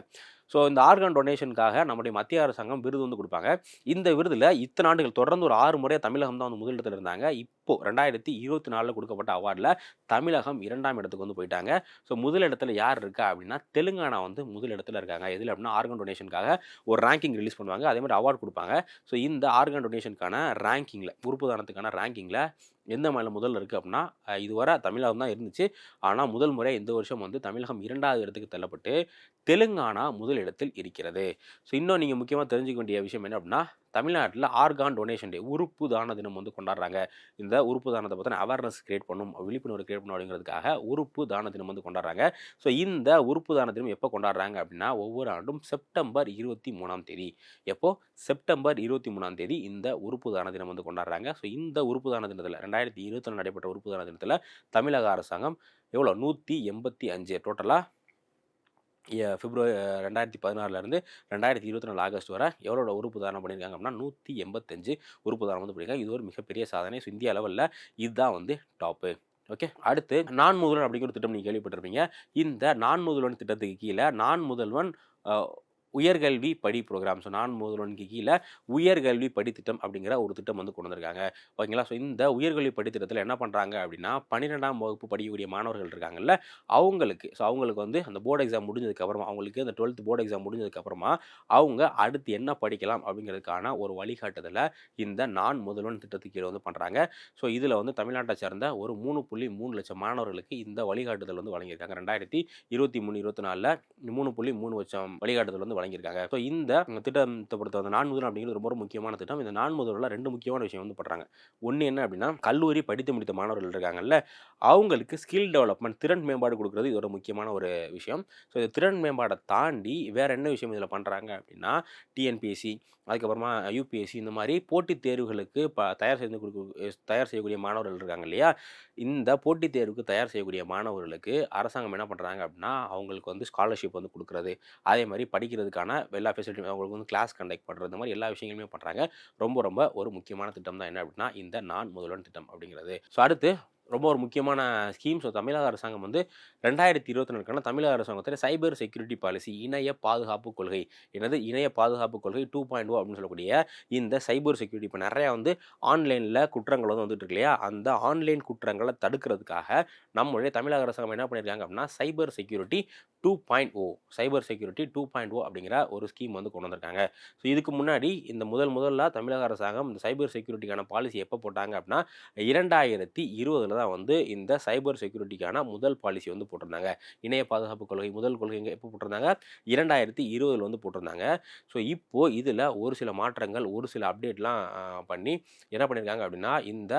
ஸோ இந்த ஆர்கன் டொனேஷனுக்காக நம்முடைய மத்திய அரசாங்கம் விருது வந்து கொடுப்பாங்க. இந்த விருதில் இத்தனை ஆண்டுகள் தொடர்ந்து ஒரு ஆறு முறை தமிழகம் தான் வந்து முதலிடத்தில் இருந்தாங்க. இப்போ ரெண்டாயிரத்தி இருபத்தி நாலில் கொடுக்கப்பட்ட அவார்டில் தமிழகம் இரண்டாம் இடத்துக்கு வந்து போயிட்டாங்க. ஸோ முதலிடத்தில் யார் இருக்கா அப்படின்னா தெலுங்கானா வந்து முதலிடத்தில் இருக்காங்க. எதில் அப்படின்னா ஆர்கன் டொனேஷனுக்காக ஒரு ரேங்கிங் ரிலீஸ் பண்ணுவாங்க. அதே மாதிரி அவார்டு கொடுப்பாங்க. ஸோ இந்த ஆர்கன் டொனேஷனுக்கான ரேங்கிங்கில் உறுப்பு தானத்துக்கான ரேங்கிங்கில் எந்த மாநிலம் முதல்ல இருக்குது அப்படின்னா இதுவரை தமிழகம் தான் இருந்துச்சு. ஆனால் முதல் முறை இந்த வருஷம் வந்து தமிழகம் இரண்டாவது இடத்துக்கு தள்ளப்பட்டு தெலுங்கானா முதல் இடத்தில் இருக்கிறது. ஸோ இன்னும் நீங்கள் முக்கியமாக தெரிஞ்சுக்க வேண்டிய விஷயம் என்ன அப்படின்னா தமிழ்நாட்டில் ஆர்கான் டொனேஷன் டே உறுப்பு தான தினம் வந்து கொண்டாடுறாங்க. இந்த உறுப்பு தானத்தை பற்றின அவேர்னஸ் கிரியேட் பண்ணும் விழிப்புணர்வு கிரியேட் பண்ணும் அப்படிங்கிறதுக்காக உறுப்பு தான தினம் வந்து கொண்டாடுறாங்க. ஸோ இந்த உறுப்பு தான தினம் எப்போ கொண்டாடுறாங்க அப்படின்னா ஒவ்வொரு ஆண்டும் செப்டம்பர் இருபத்தி மூணாம் தேதி. எப்போ? செப்டம்பர் இருபத்தி மூணாம் தேதி இந்த உறுப்பு தான தினம் வந்து கொண்டாடுறாங்க. ஸோ இந்த உறுப்பு தான தினத்தில் ரெண்டாயிரத்தி இருபத்தி நடைபெற்ற உறுப்பு தான தினத்தில் தமிழக அரசாங்கம் எவ்வளோ? நூற்றி எண்பத்தி அஞ்சு டோட்டலாக பிப்ரவரி ரெண்டாயிரத்தி பதினாறுலேருந்து ரெண்டாயிரத்தி இருபத்தி நாலு ஆகஸ்ட் வரை எவ்வளோ உறுப்பு தானம் பண்ணியிருக்காங்க அப்படின்னா நூற்றி எண்பத்தஞ்சு உறுப்பு தானம் வந்து பண்ணியிருக்காங்க. இது ஒரு மிகப்பெரிய சாதனை. ஸோ இந்திய லெவலில் இதுதான் வந்து டாப்பு ஓகே அடுத்து நான் முதல்வன் அப்படிங்கிற ஒரு திட்டம் நீங்கள் கேள்விப்பட்டிருப்பீங்க. இந்த நான் முதல்வன் திட்டத்துக்கு கீழே நான் முதல்வன் உயர்கல்வி படி ப்ரோக்ராம் ஸோ நான் முதல்வனுக்கு கீழே உயர்கல்வி படித்திட்டம் அப்படிங்கிற ஒரு திட்டம் வந்து கொண்டு வந்திருக்காங்க. ஓகேங்களா ஸோ இந்த உயர்கல்வி படித்திட்டத்தில் என்ன பண்ணுறாங்க அப்படின்னா பன்னிரெண்டாம் வகுப்பு படிக்கக்கூடிய மாணவர்கள் இருக்காங்கல்ல அவங்களுக்கு ஸோ அவங்களுக்கு வந்து அந்த போர்டு எக்ஸாம் முடிஞ்சதுக்கப்புறமா அவங்களுக்கு அந்த டுவெல்த் போர்டு எக்ஸாம் முடிஞ்சதுக்கப்புறமா அவங்க அடுத்து என்ன படிக்கலாம் அப்படிங்கிறதுக்கான ஒரு வழிகாட்டுதலை இந்த நான் முதல்வன் திட்டத்துக்கு கீழே வந்து பண்ணுறாங்க ஸோ இதில் வந்து தமிழ்நாட்டை சேர்ந்த ஒரு மூணு புள்ளி மூணு லட்சம் மாணவர்களுக்கு இந்த வழிகாட்டுதல் வந்து வழங்கியிருக்காங்க. ரெண்டாயிரத்தி இருபத்தி மூணு இருபத்தி நாலில் மூணு புள்ளி மூணு லட்சம் வழிகாட்டுதல் வந்து வழங்கியிருக்காங்க. ஸோ இந்த திட்டத்தை பொறுத்த வந்து நான் முதல் அப்படிங்கிறது ரொம்ப முக்கியமான திட்டம். இந்த நான் முதல்ல ரெண்டு முக்கியமான விஷயம் வந்து பண்ணுறாங்க ஒன்று என்ன அப்படின்னா கல்லூரி படித்து முடித்த மாணவர்கள் இருக்காங்கல்ல அவங்களுக்கு ஸ்கில் டெவலப்மெண்ட் திறன் மேம்பாடு கொடுக்குறது இதோட முக்கியமான ஒரு விஷயம். ஸோ இந்த திறன் மேம்பாடை தாண்டி வேறு என்ன விஷயம் இதில் பண்ணுறாங்க அப்படின்னா டிஎன்பிஎஸ்சி அதுக்கப்புறமா யூபிஎஸ்சி இந்த மாதிரி போட்டித் தேர்வுகளுக்கு ப தயார் செய்து கொடுக்க தயார் செய்யக்கூடிய மாணவர்கள் இருக்காங்க இல்லையா? இந்த போட்டித் தேர்வுக்கு தயார் செய்யக்கூடிய மாணவர்களுக்கு அரசாங்கம் என்ன பண்ணுறாங்க அப்படின்னா அவங்களுக்கு வந்து ஸ்காலர்ஷிப் வந்து கொடுக்குறது. அதே மாதிரி படிக்கிறது பண்ணுறதுக்கான எல்லா ஃபெசிலிட்டியும் அவங்களுக்கு வந்து கிளாஸ் கண்டக்ட் பண்ணுறது மாதிரி எல்லா விஷயங்களுமே பண்ணுறாங்க ரொம்ப ரொம்ப ஒரு முக்கியமான திட்டம் தான். என்ன அப்படின்னா இந்த நான் முதல்வன் திட்டம் அப்படிங்கிறது. ஸோ அடுத்து ரொம்ப ஒரு முக்கியமான ஸ்கீம் ஸோ தமிழக அரசாங்கம் வந்து ரெண்டாயிரத்தி இருபத்தி நாலுக்கான தமிழக அரசாங்கத்தில் சைபர் செக்யூரிட்டி பாலிசி இணைய பாதுகாப்பு கொள்கை. எனது இணைய பாதுகாப்பு கொள்கை டூ பாயிண்ட் ஓ அப்படின்னு சொல்லக்கூடிய இந்த சைபர் செக்யூரிட்டி இப்போ நிறையா வந்து ஆன்லைனில் குற்றங்கள் வந்து வந்துட்டு இல்லையா? அந்த ஆன்லைன் குற்றங்களை தடுக்கிறதுக்காக நம்மளுடைய தமிழக அரசாங்கம் என்ன பண்ணியிருக்காங்க அப்படின்னா cyber security two point O cyber security two point O அப்படிங்கிற ஒரு ஸ்கீம் வந்து கொண்டு வந்திருக்காங்க. ஸோ இதுக்கு முன்னாடி இந்த முதல் முதல்ல தமிழக அரசாங்கம் இந்த சைபர் செக்யூரிட்டிக்கான பாலிசி எப்போ போட்டாங்க அப்படின்னா இரண்டாயிரத்தி இருபதில் தான் வந்து இந்த சைபர் செக்யூரிட்டிக்கான முதல் பாலிசி வந்து போட்டிருந்தாங்க. இணைய பாதுகாப்பு கொள்கை முதல் கொள்கைங்க எப்போ போட்டிருந்தாங்க? இரண்டாயிரத்தி இருபதில் வந்து போட்டிருந்தாங்க. ஸோ இப்போது இதில் ஒரு சில மாற்றங்கள் ஒரு சில அப்டேட்லாம் பண்ணி என்ன பண்ணியிருக்காங்க அப்படின்னா இந்த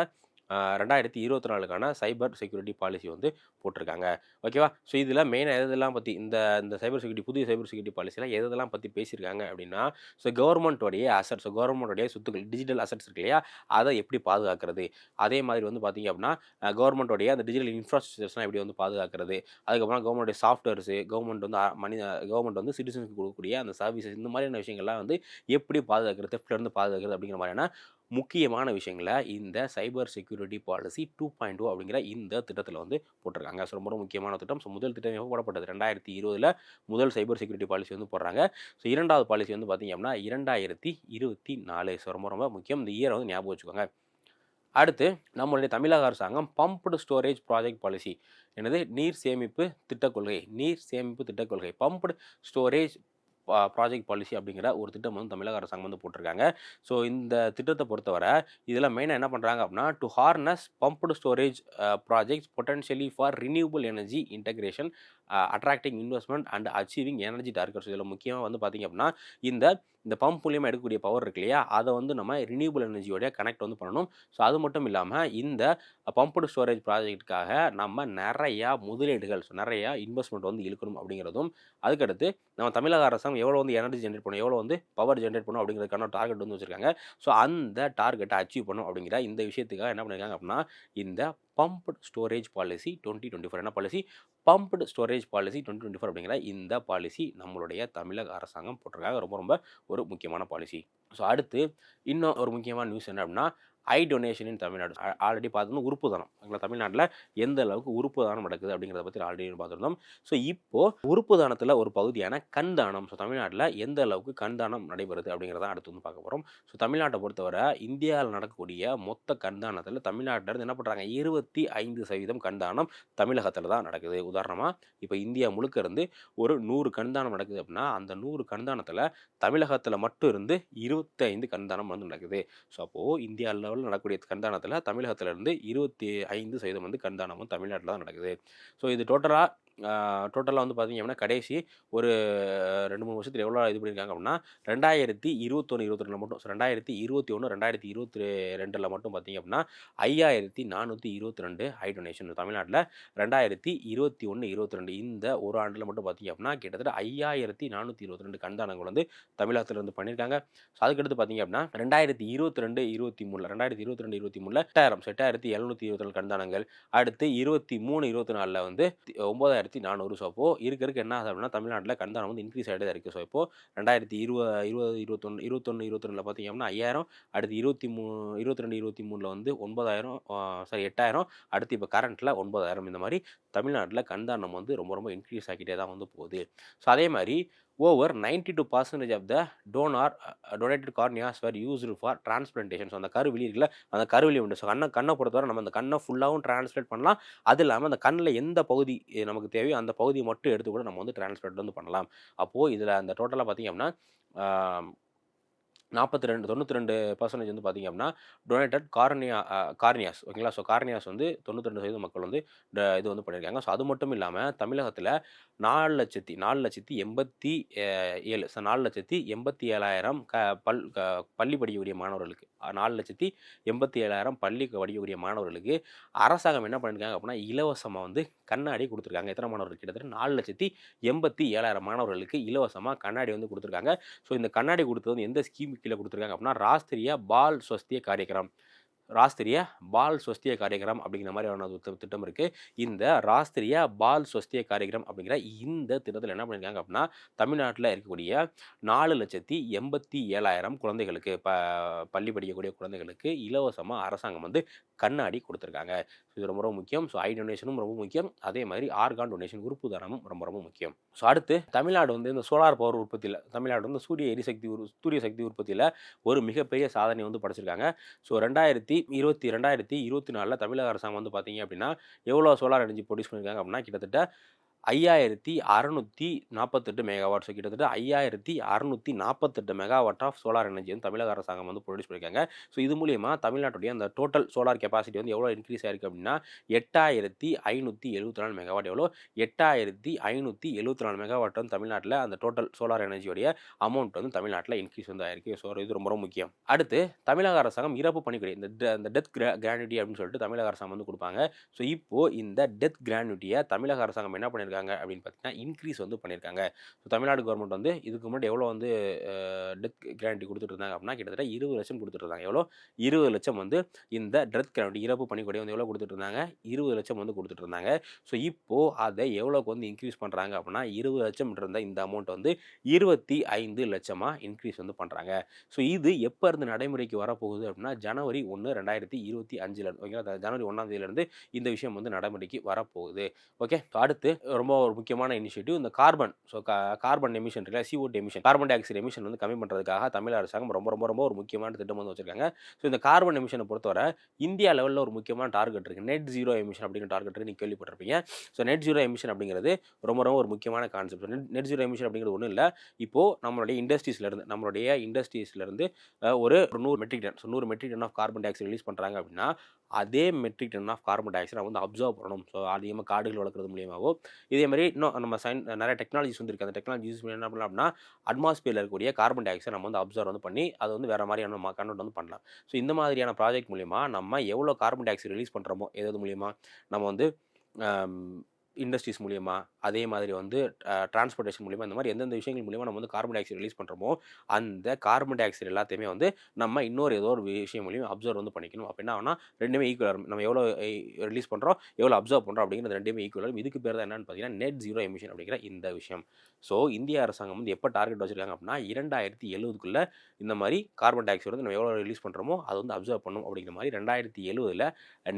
ரெண்டாயிரத்தி இருபத்தி நாலுக்கான சைபர் செக்யூரிட்டி பாலிசி வந்து போட்டிருக்காங்க. ஓகேவா? ஸோ இதில் மெயினாக எதெல்லாம் பற்றி இந்த இந்த சைபர் செக்யூரிட்டி புதிய சைபர் செக்யூரிட்டி பாலிசியில் எதெல்லாம் பற்றி பேசியிருக்காங்க அப்படின்னா ஸோ கவர்மெண்ட்டோடைய அசட்ஸ் ஸோ கவர்மெண்ட்டோடைய சொத்துக்கள் டிஜிட்டல் அசட்ஸ் இருக்கு இல்லையா? அதை எப்படி பாதுகாக்கிறது? அதே மாதிரி வந்து பார்த்தீங்க அப்படின்னா கவர்மெண்ட்டோடைய அந்த டிஜிட்டல் இன்ஃப்ராஸ்ட்ரக்சர்ஸ்லாம் எப்படி வந்து பாதுகாக்கிறது? அதுக்கப்புறம் கவர்மெண்ட்டுடைய சாஃப்ட்வேர்ஸு கவர்மெண்ட் வந்து மனித கவர்மெண்ட் வந்து சிட்டிசனுக்கு கொடுக்கக்கூடிய அந்த சர்வீசஸ் இந்த மாதிரியான விஷயங்கள்லாம் வந்து எப்படி பாதுகாக்கிறது தெஃப்ட்லேருந்து பாதுகாக்கிறது அப்படிங்கிற மாதிரியான முக்கியமான விஷயங்களை இந்த cyber security policy two point two அப்படிங்கிற இந்த திட்டத்தில் வந்து போட்டிருக்காங்க. ஸோ ரொம்ப ரொம்ப முக்கியமான திட்டம். ஸோ முதல் திட்டம் எப்போ போடப்பட்டது? ரெண்டாயிரத்தி இருபதில் முதல் சைபர் செக்யூரிட்டி பாலிசி வந்து போடுறாங்க. ஸோ இரண்டாவது பாலிசி வந்து பார்த்திங்க அப்படின்னா இரண்டாயிரத்தி இருபத்தி நாலு. ஸோ ரொம்ப ரொம்ப முக்கியம். இந்த இயரை வந்து ஞாபகம் வச்சுக்கோங்க. அடுத்து நம்மளுடைய தமிழக அரசாங்கம் பம்ப்டு ஸ்டோரேஜ் ப்ராஜெக்ட் பாலிசி எனது நீர் சேமிப்பு திட்டக் கொள்கை. நீர் சேமிப்பு திட்டக் கொள்கை. பம்ப்டு ஸ்டோரேஜ் ப்ராஜெக்ட் பாலிசி அப்படிங்கிற ஒரு திட்டம் வந்து தமிழக அரசாங்கம் வந்து போட்டிருக்காங்க. ஸோ இந்த திட்டத்தை பொறுத்தவரை இதில் மெயினாக என்ன பண்ணுறாங்க அப்படின்னா to harness pumped storage projects potentially for renewable energy integration attracting investment and achieving energy targets இதில் முக்கியமாக வந்து பார்த்திங்க அப்படின்னா இந்த இந்த பம்ப் மூலியமாக எடுக்கக்கூடிய பவர் இருக்கு இல்லையா? அதை வந்து நம்ம ரினியூபிள் எனர்ஜியோடய கனெக்ட் வந்து பண்ணணும். ஸோ அது மட்டும் இல்லாமல் இந்த பம்ப்டு ஸ்டோரேஜ் ப்ராஜெக்ட்டுக்காக நம்ம நிறையா முதலீடுகள் ஸோ நிறையா இன்வெஸ்ட்மெண்ட் வந்து இழுக்கணும் அப்படிங்கிறதும் அதுக்கடுத்து நம்ம தமிழக அரசாங்கம் எவ்வளோ வந்து எனர்ஜி ஜென்ரேட் பண்ணணும் எவ்வளோ வந்து பவர் ஜென்ரேட் பண்ணணும் அப்படிங்கிறதுக்கான டார்கெட் வந்து வச்சுருக்காங்க. ஸோ அந்த டார்கெட்டை அச்சீவ் பண்ணும் அப்படிங்கிற இந்த விஷயத்துக்காக என்ன பண்ணியிருக்காங்க அப்படின்னா இந்த pump storage policy twenty twenty four என்ன policy pumped storage policy twenty twenty four அப்படிங்கிற இந்த பாலிசி நம்மளுடைய தமிழக அரசாங்கம் போட்டிருக்காங்க. ரொம்ப ரொம்ப ஒரு முக்கியமான பாலிசி ஸோ அடுத்து இன்னும் ஒரு முக்கியமான நியூஸ் என்ன அப்படின்னா eye donation in Tamil Nadu. Already பார்த்தோம்னா உறுப்பு தானம் தமிழ்நாட்டில் எந்த அளவுக்கு உறுப்பு தானம் நடக்குது அப்படிங்கிறத பற்றி ஆல்ரெடி பார்த்துருந்தோம். ஸோ இப்போது உறுப்பு தானத்தில் ஒரு பகுதியான கண் தானம். ஸோ தமிழ்நாட்டில் எந்த அளவுக்கு கண் தானம் நடைபெறுது அப்படிங்கிறத அடுத்து வந்து பார்க்க போகிறோம் ஸோ தமிழ்நாட்டை பொறுத்தவரை இந்தியாவில் நடக்கக்கூடிய மொத்த கண் தானத்தில் தமிழ்நாட்டில் இருந்து என்ன பண்ணுறாங்க இருபத்தி ஐந்து சதவீதம் கண் தானம் தமிழகத்தில் தான் நடக்குது. உதாரணமாக இப்போ இந்தியா முழுக்க இருந்து ஒரு நூறு கண் தானம் நடக்குது அப்படின்னா அந்த நூறு கண் தானத்தில் தமிழகத்தில் மட்டும் இருந்து இருபத்தி ஐந்து கண் தானம் வந்து நடக்குது. ஸோ அப்போது இந்தியா லெவலில் நடக்கக்கூடிய கண்தானத்தில் தமிழகத்திலிருந்து இருபத்தி ஐந்து சதவீதம் வந்து கண்தானமும் தமிழ்நாட்டில் தான் நடக்குது. ஸோ இது டோட்டலாக டோட்டலாக வந்து பார்த்தீங்க அப்படின்னா கடைசி ஒரு ரெண்டு மூணு வருஷத்தில் எவ்வளோ இது பண்ணியிருக்காங்க அப்படின்னா ரெண்டாயிரத்தி இருபத்தொன்று இருபத்தி ரெண்டில் மட்டும் ஸோ ரெண்டாயிரத்தி இருபத்தி ஒன்று ரெண்டாயிரத்தி இருபத்தி ரெண்டில் மட்டும் பார்த்தீங்க அப்படின்னா ஐயாயிரத்தி நானூற்றி இருபத்தி ரெண்டு ஹை டொனேஷன் தமிழ்நாட்டில் ரெண்டாயிரத்தி இருபத்தி ஒன்று இருபத்தி ரெண்டு இந்த ஒரு ஆண்டில் மட்டும் பார்த்தீங்க அப்படின்னா கிட்டத்தட்ட ஐயாயிரத்தி நானூற்றி இருபத்தி ரெண்டு கண்தானங்கள் வந்து தமிழகத்தில் இருந்து பண்ணியிருக்காங்க ஸோ அதுக்கடுத்து பார்த்தீங்க அப்படின்னா ரெண்டாயிரத்தி இருபத்தி ரெண்டு இருபத்தி மூணில் ரெண்டாயிரத்தி இருபத்தி ரெண்டு இருபத்தி மூணில் எட்டாயிரம் எட்டாயிரத்தி எழுநூற்றி இருபத்தி நாலு கண்தானங்கள். அடுத்து இருபத்தி மூணு இருபத்தி நாலில் வந்து ஒம்பதாயிரத்தி நானூறு. ஸோ அப்போது இருக்க இருக்க என்ன ஆகுது அப்படின்னா தமிழ்நாட்டில் கண்தானம் வந்து இன்க்ரீஸ் ஆகிட்டே தான் இருக்குது ஸோ இப்போது ரெண்டாயிரத்தி இருபது இருபது இருபத்தொன்று இருபத்தொன்று இருபத்தி ரெண்டில் பார்த்தீங்க அப்படின்னா ஐயாயிரம். அடுத்து இருபத்தி மூணு இருபத்தி ரெண்டு இருபத்தி மூணில் வந்து ஒன்பதாயிரம் சாரி எட்டாயிரம். அடுத்து இப்போ கரண்ட்டில் ஒன்பதாயிரம். இந்த மாதிரி தமிழ்நாட்டில் கண்தானம் வந்து ரொம்ப ரொம்ப இன்க்ரீஸ் ஆகிட்டே தான் வந்து போகுது. ஸோ அதே மாதிரி over ninety two percentage of the donor donated corneas were used for transplantation so அந்த கருவிழி இருக்குல்ல அந்த கருவிழி உண்டு. ஸோ கண்ணை கண்ணை பொறுத்தவரை நம்ம அந்த கண்ணை ஃபுல்லாகவும் டிரான்ஸ்லேட் பண்ணலாம். அது இல்லாமல் அந்த கண்ணில் எந்த பகுதி நமக்கு தேவையோ அந்த பகுதியை மட்டும் எடுத்து கூட நம்ம வந்து டிரான்ஸ்லேட் வந்து பண்ணலாம். அப்போது இதில் அந்த டோட்டலாக பார்த்திங்க அப்படின்னா நாற்பத்தி ரெண்டு தொண்ணூற்றி ரெண்டு பர்சன்டேஜ் வந்து பார்த்திங்க அப்படின்னா டொனேட்டட் கார்னியா கார்னியாஸ். ஓகேங்களா ஸோ கார்னியாஸ் வந்து தொண்ணூற்றி ரெண்டு சதவீத மக்கள் வந்து இது வந்து பண்ணியிருக்காங்க. ஸோ அது மட்டும் இல்லாமல் தமிழகத்தில் நாலு லட்சத்தி நாலு லட்சத்தி எண்பத்தி ஏழு. ஸோ நாலு லட்சத்தி எண்பத்தி ஏழாயிரம் க பல் க பள்ளி படிக்கக்கூடிய மாணவர்களுக்கு நாலு லட்சத்தி எண்பத்தி ஏழாயிரம் பள்ளி படிக்கக்கூடிய மாணவர்களுக்கு அரசாங்கம் என்ன பண்ணியிருக்காங்க அப்படின்னா இலவசமாக வந்து கண்ணாடி கொடுத்துருக்காங்க. எத்தனை மாணவர்கள்? கிட்டத்தட்ட நாலு லட்சத்தி எண்பத்தி ஏழாயிரம் மாணவர்களுக்கு இலவசமாக கண்ணாடி வந்து கொடுத்துருக்காங்க. ஸோ இந்த கண்ணாடி கொடுத்தது வந்து எந்த ஸ்கீம் கீழே கொடுத்துருக்காங்க அப்படின்னா ராஷ்திரிய பால் ஸ்வஸ்திய காரியக்கிரம் ராஷ்திரிய பால் ஸ்வஸ்திய காரியக்கிரம் அப்படிங்கிற மாதிரியான திட்டம் இருக்குது இந்த ராஷ்திரிய பால் ஸ்வஸ்திய காரியக்கிரம் அப்படிங்கிற இந்த திட்டத்தில் என்ன பண்ணியிருக்காங்க அப்படின்னா தமிழ்நாட்டில் இருக்கக்கூடிய நாலு லட்சத்தி எண்பத்தி ஏழாயிரம் குழந்தைகளுக்கு ப பள்ளி படிக்கக்கூடிய குழந்தைகளுக்கு இலவசமாக அரசாங்கம் வந்து கண்ணாடி கொடுத்துருக்காங்க. இது ரொம்ப ரொம்ப முக்கியம். ஸோ ஐ டொனேஷனும் ரொம்ப முக்கியம். அதே மாதிரி ஆர்கான் டொனேஷன் உறுப்பு தானமும் ரொம்ப ரொம்ப முக்கியம். ஸோ அடுத்து தமிழ்நாடு வந்து இந்த சோலார் பவர் உற்பத்தியில் தமிழ்நாடு வந்து சூரிய எரிசக்தி சூரிய சக்தி உற்பத்தியில் ஒரு மிகப்பெரிய சாதனை வந்து படைச்சிருக்காங்க. ஸோ ரெண்டாயிரத்தி இருபத்தி ரெண்டாயிரத்தி இருபத்தி நாலில் தமிழக அரசாங்கம் வந்து பார்த்தீங்க அப்படின்னா எவ்வளோ சோலார் எனர்ஜி ப்ரொடியூஸ் பண்ணியிருக்காங்க அப்படின்னா கிட்டத்தட்ட ஐயாயிரத்தி அறநூற்றி நாற்பத்தெட்டு மெகாவாட் ஸோ கிட்டத்தட்ட ஐயாயிரத்தி அறநூற்றி நாற்பத்தெட்டு மெகாவாட் ஆஃப் சோலார் எனர்ஜி வந்து தமிழக அரசாங்கம் வந்து ப்ரொடியூஸ் பண்ணியிருக்காங்க. ஸோ இது மூலியமாக தமிழ்நாட்டுடைய அந்த டோட்டல் சோலார் கெப்பாசிட்டி வந்து எவ்வளோ இன்க்ரீஸ் ஆயிருக்கு அப்படின்னா எட்டாயிரத்தி ஐநூற்றி எழுபத்தி நாலு மெகாவாட் எவ்வளோ? எட்டாயிரத்தி ஐநூற்றி எழுபத்தி நாலு மெகாவாட் வந்து தமிழ்நாட்டில் அந்த டோட்டல் சோலார் எனர்ஜியோடைய அமௌண்ட் வந்து தமிழ்நாட்டில் இன்க்ரீஸ் வந்து ஆயிருக்கு. ஸோ இது ரொம்ப ரொம்ப முக்கியம். அடுத்து தமிழக அரசாங்கம் இறப்பு பணிக்குடி இந்த இந்த டெத் கிராண்டுட்டி அப்படின்னு சொல்லிட்டு தமிழக அரசாங்கம் வந்து கொடுப்பாங்க. ஸோ இப்போது இந்த டெத் கிராண்டியை தமிழக அரசாங்கம் என்ன பண்ணி பண்ணியிருக்காங்க அப்படின்னு பார்த்தீங்கன்னா இன்க்ரீஸ் வந்து பண்ணியிருக்காங்க. ஸோ தமிழ்நாடு கவர்மெண்ட் வந்து இதுக்கு முன்னாடி எவ்வளோ வந்து டெத் கிராண்டி கொடுத்துட்டு இருந்தாங்க அப்படின்னா கிட்டத்தட்ட இருபது லட்சம் கொடுத்துட்டு இருந்தாங்க. எவ்வளோ? இருபது லட்சம் வந்து இந்த டெத் கிராண்டி இறப்பு பணிக்கொடை வந்து எவ்வளோ கொடுத்துட்டு இருந்தாங்க? இருபது லட்சம் வந்து கொடுத்துட்டு இருந்தாங்க. ஸோ இப்போது அதை எவ்வளோக்கு வந்து இன்க்ரீஸ் பண்ணுறாங்க அப்படின்னா இருபது லட்சம் இருந்த இந்த அமௌண்ட் வந்து இருபத்தி ஐந்து லட்சமாக இன்க்ரீஸ் வந்து பண்ணுறாங்க ஸோ இது எப்போ இருந்து நடைமுறைக்கு வரப்போகுது அப்படின்னா ஜனவரி ஒன்று ரெண்டாயிரத்தி இருபத்தி அஞ்சில் ஓகேங்களா? ஜனவரி ஒன்றாம் தேதியிலேருந்து இந்த விஷயம் வந்து நடைமுறைக்கு வரப்போகுது. ஓகே? அடுத்து ரொம்ப ஒரு முக்கியமான இனிஷியேட்டிவ் இந்த கார்பன் ஸோ கார்பன் எமிஷன் இல்லை COD emission carbon dioxide emission வந்து கம்மி பண்ணுறதுக்காக தமிழ் அரசாங்கம் ரொம்ப ரொம்ப ரொம்ப ஒரு முக்கியமான திட்டம் வந்து வச்சிருக்காங்க. ஸோ இந்த கார்பன் எமிஷனை பொறுத்தவரை இந்தியா லெவலில் ஒரு முக்கியமான டார்கெட் இருக்குது நெட் ஜீரோ எமிஷன் அப்படிங்கிற டார்கெட் நீங்கள் கேள்விப்பட்டிருப்பீங்க. ஸோ நெட் ஜீரோ எமிஷன் அப்படிங்கிறது ரொம்ப ரொம்ப ஒரு முக்கியமான concept net net zero emission அப்படிங்கிறது ஒன்றும் இல்லை. இப்போது நம்மளுடைய இண்டஸ்ட்ரீஸ்லேருந்து நம்மளுடைய இண்டஸ்ட்ரீஸ்லேருந்து ஒரு நூறு மெட்ரிக் டன் ஸோ நூறு metric ton of carbon dioxide release பண்ணுறாங்க அப்படின்னா அதே மெட்ரிக் டன் ஆஃப் கார்பன் டை ஆக்சைடை வந்து அப்சர்வ் பண்ணணும். ஸோ அதிகமாக காடுகள் வளர்க்குறது மூலியமாகவோ இதே மாதிரி இன்னும் நம்ம சயின் நிறைய டெக்னாலஜிஸ் வந்துருக்கு. அந்த டெக்னாலஜி யூஸ் பண்ணி என்ன பண்ணலாம் அப்படின்னா அட்மாஸ்பியரில் இருக்கக்கூடிய கார்பன் டை ஆக்சைடு நம்ம வந்து அப்சர்வ் வந்து பண்ணி அதை வந்து வேறு மாதிரியான கன்வெர்ட் வந்து பண்ணலாம். ஸோ இந்த மாதிரியான ப்ராஜெக்ட் மூலிமா நம்ம எவ்வளோ கார்பன் டை ஆக்சைடு ரிலீஸ் பண்ணுறோமோ எது மூலிமா நம்ம வந்து இண்டஸ்ட்ரீஸ் மூலியமா அதே மாதிரி வந்து டிரான்ஸ்போர்ட்டேஷன் மூலியமாக இந்த மாதிரி எந்தெந்த விஷயங்கள் மூலியமாக நம்ம வந்து கார்பன் டை ஆக்சைடு ரிலீஸ் பண்ணுறோமோ அந்த கார்பன் டை ஆக்சைடு எல்லாத்தையுமே வந்து நம்ம இன்னொரு ஏதோ ஒரு விஷயம் மூலியம் அப்சர்வ் வந்து பண்ணிக்கணும். அப்போ என்ன ரெண்டுமே ஈக்குவலாக நம்ம எவ்வளோ ரிலீஸ் பண்ணுறோம் எவ்வளோ அப்சர்வ் பண்ணுறோம் அப்படிங்கிறது ரெண்டுமே ஈக்குவலாக இதுக்கு பேர் தான் என்னன்னு பார்த்தீங்கன்னா நெட் ஜீரோ எமிஷன் அப்படிங்கிற இந்த விஷயம். ஸோ இந்திய அரசாங்கம் வந்து எப்போ டார்கெட் வச்சுருக்காங்க அப்படின்னா இரண்டாயிரத்தி எழுபதுக்குள்ளே இந்த மாதிரி கார்பன் டை ஆக்சைடு வந்து நம்ம எவ்வளோ ரிலீஸ் பண்ணுறோமோ அது வந்து அப்சர்வ் பண்ணும் அப்படிங்கிற மாதிரி ரெண்டாயிரத்தி எழுபதில்